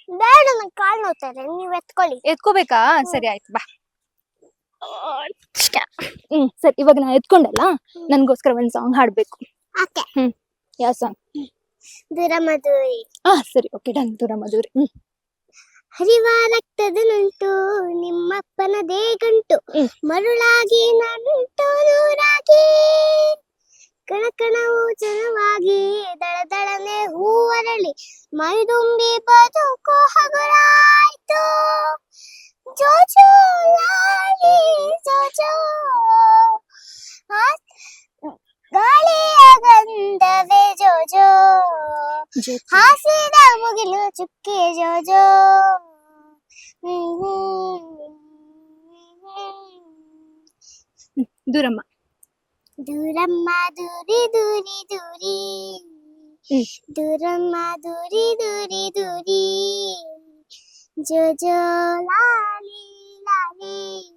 ಬೇಡ ನನ್ ಕಾಲು ನೋಡ್ತಾರೆ ನೀವು ಎತ್ಕೊಳ್ಳಿ. ಎತ್ಕೋಬೇಕಾ? ಸರಿ ಆಯ್ತು. ಬಾ. ಹ್ಮ್ ಸರಿ. ಇವಾಗ ನಾ ಎತ್ಕೊಂಡಲ್ಲ? ನನ್ಗೋಸ್ಕರ ಒಂದ್ ಸಾಂಗ್ ಹಾಡ್ಬೇಕು. ಓಕೆ. ಯಾವ ಸಾಂಗ್ ದೂರ ಮಧುರಿ ಹಾ ಸರಿ ಓಕೆ ಡನ್ ದೂರ ಮಧುರಿ ಹ್ಮ್. ಹರಿವ ರಕ್ತದ ನಂಟು ನಿಮ್ಮಪ್ಪನದೇ ಗಂಟು ಹ್ಮ್. ಮರುಳಾಗಿ ನಂಟು ನೂರಾಗಿ. ಕಣಕಣವು ಜನವಾಗಿ ದಳದಳನೆ ಹೂವರಳಿ ಮೈದುಂಬಿ ಬದುಕು ಹಗುರಾಯ್ತು. ಜೋಜೋ ಲಾಲಿ ಜೋಜೋ ಆ- ಗಾಳಿಯ ಗಂಧವೇ ಜೋಜೋ. ಹಾಸಿದ ಮುಗಿಲು ಚುಕ್ಕೆ ಜೋಜೋ. ದೂರಮ್ಮ. ದೂರಮ್ಮ ದೂರಿ ದೂರಿ ದೂರಿ. ಹ್ಮ್. ದೂರಮ್ಮ ದೂರಿ ದೂರಿ ದೂರಿ. ಜೋಜೋ ಲಾಲಿ ಲಾಲಿ.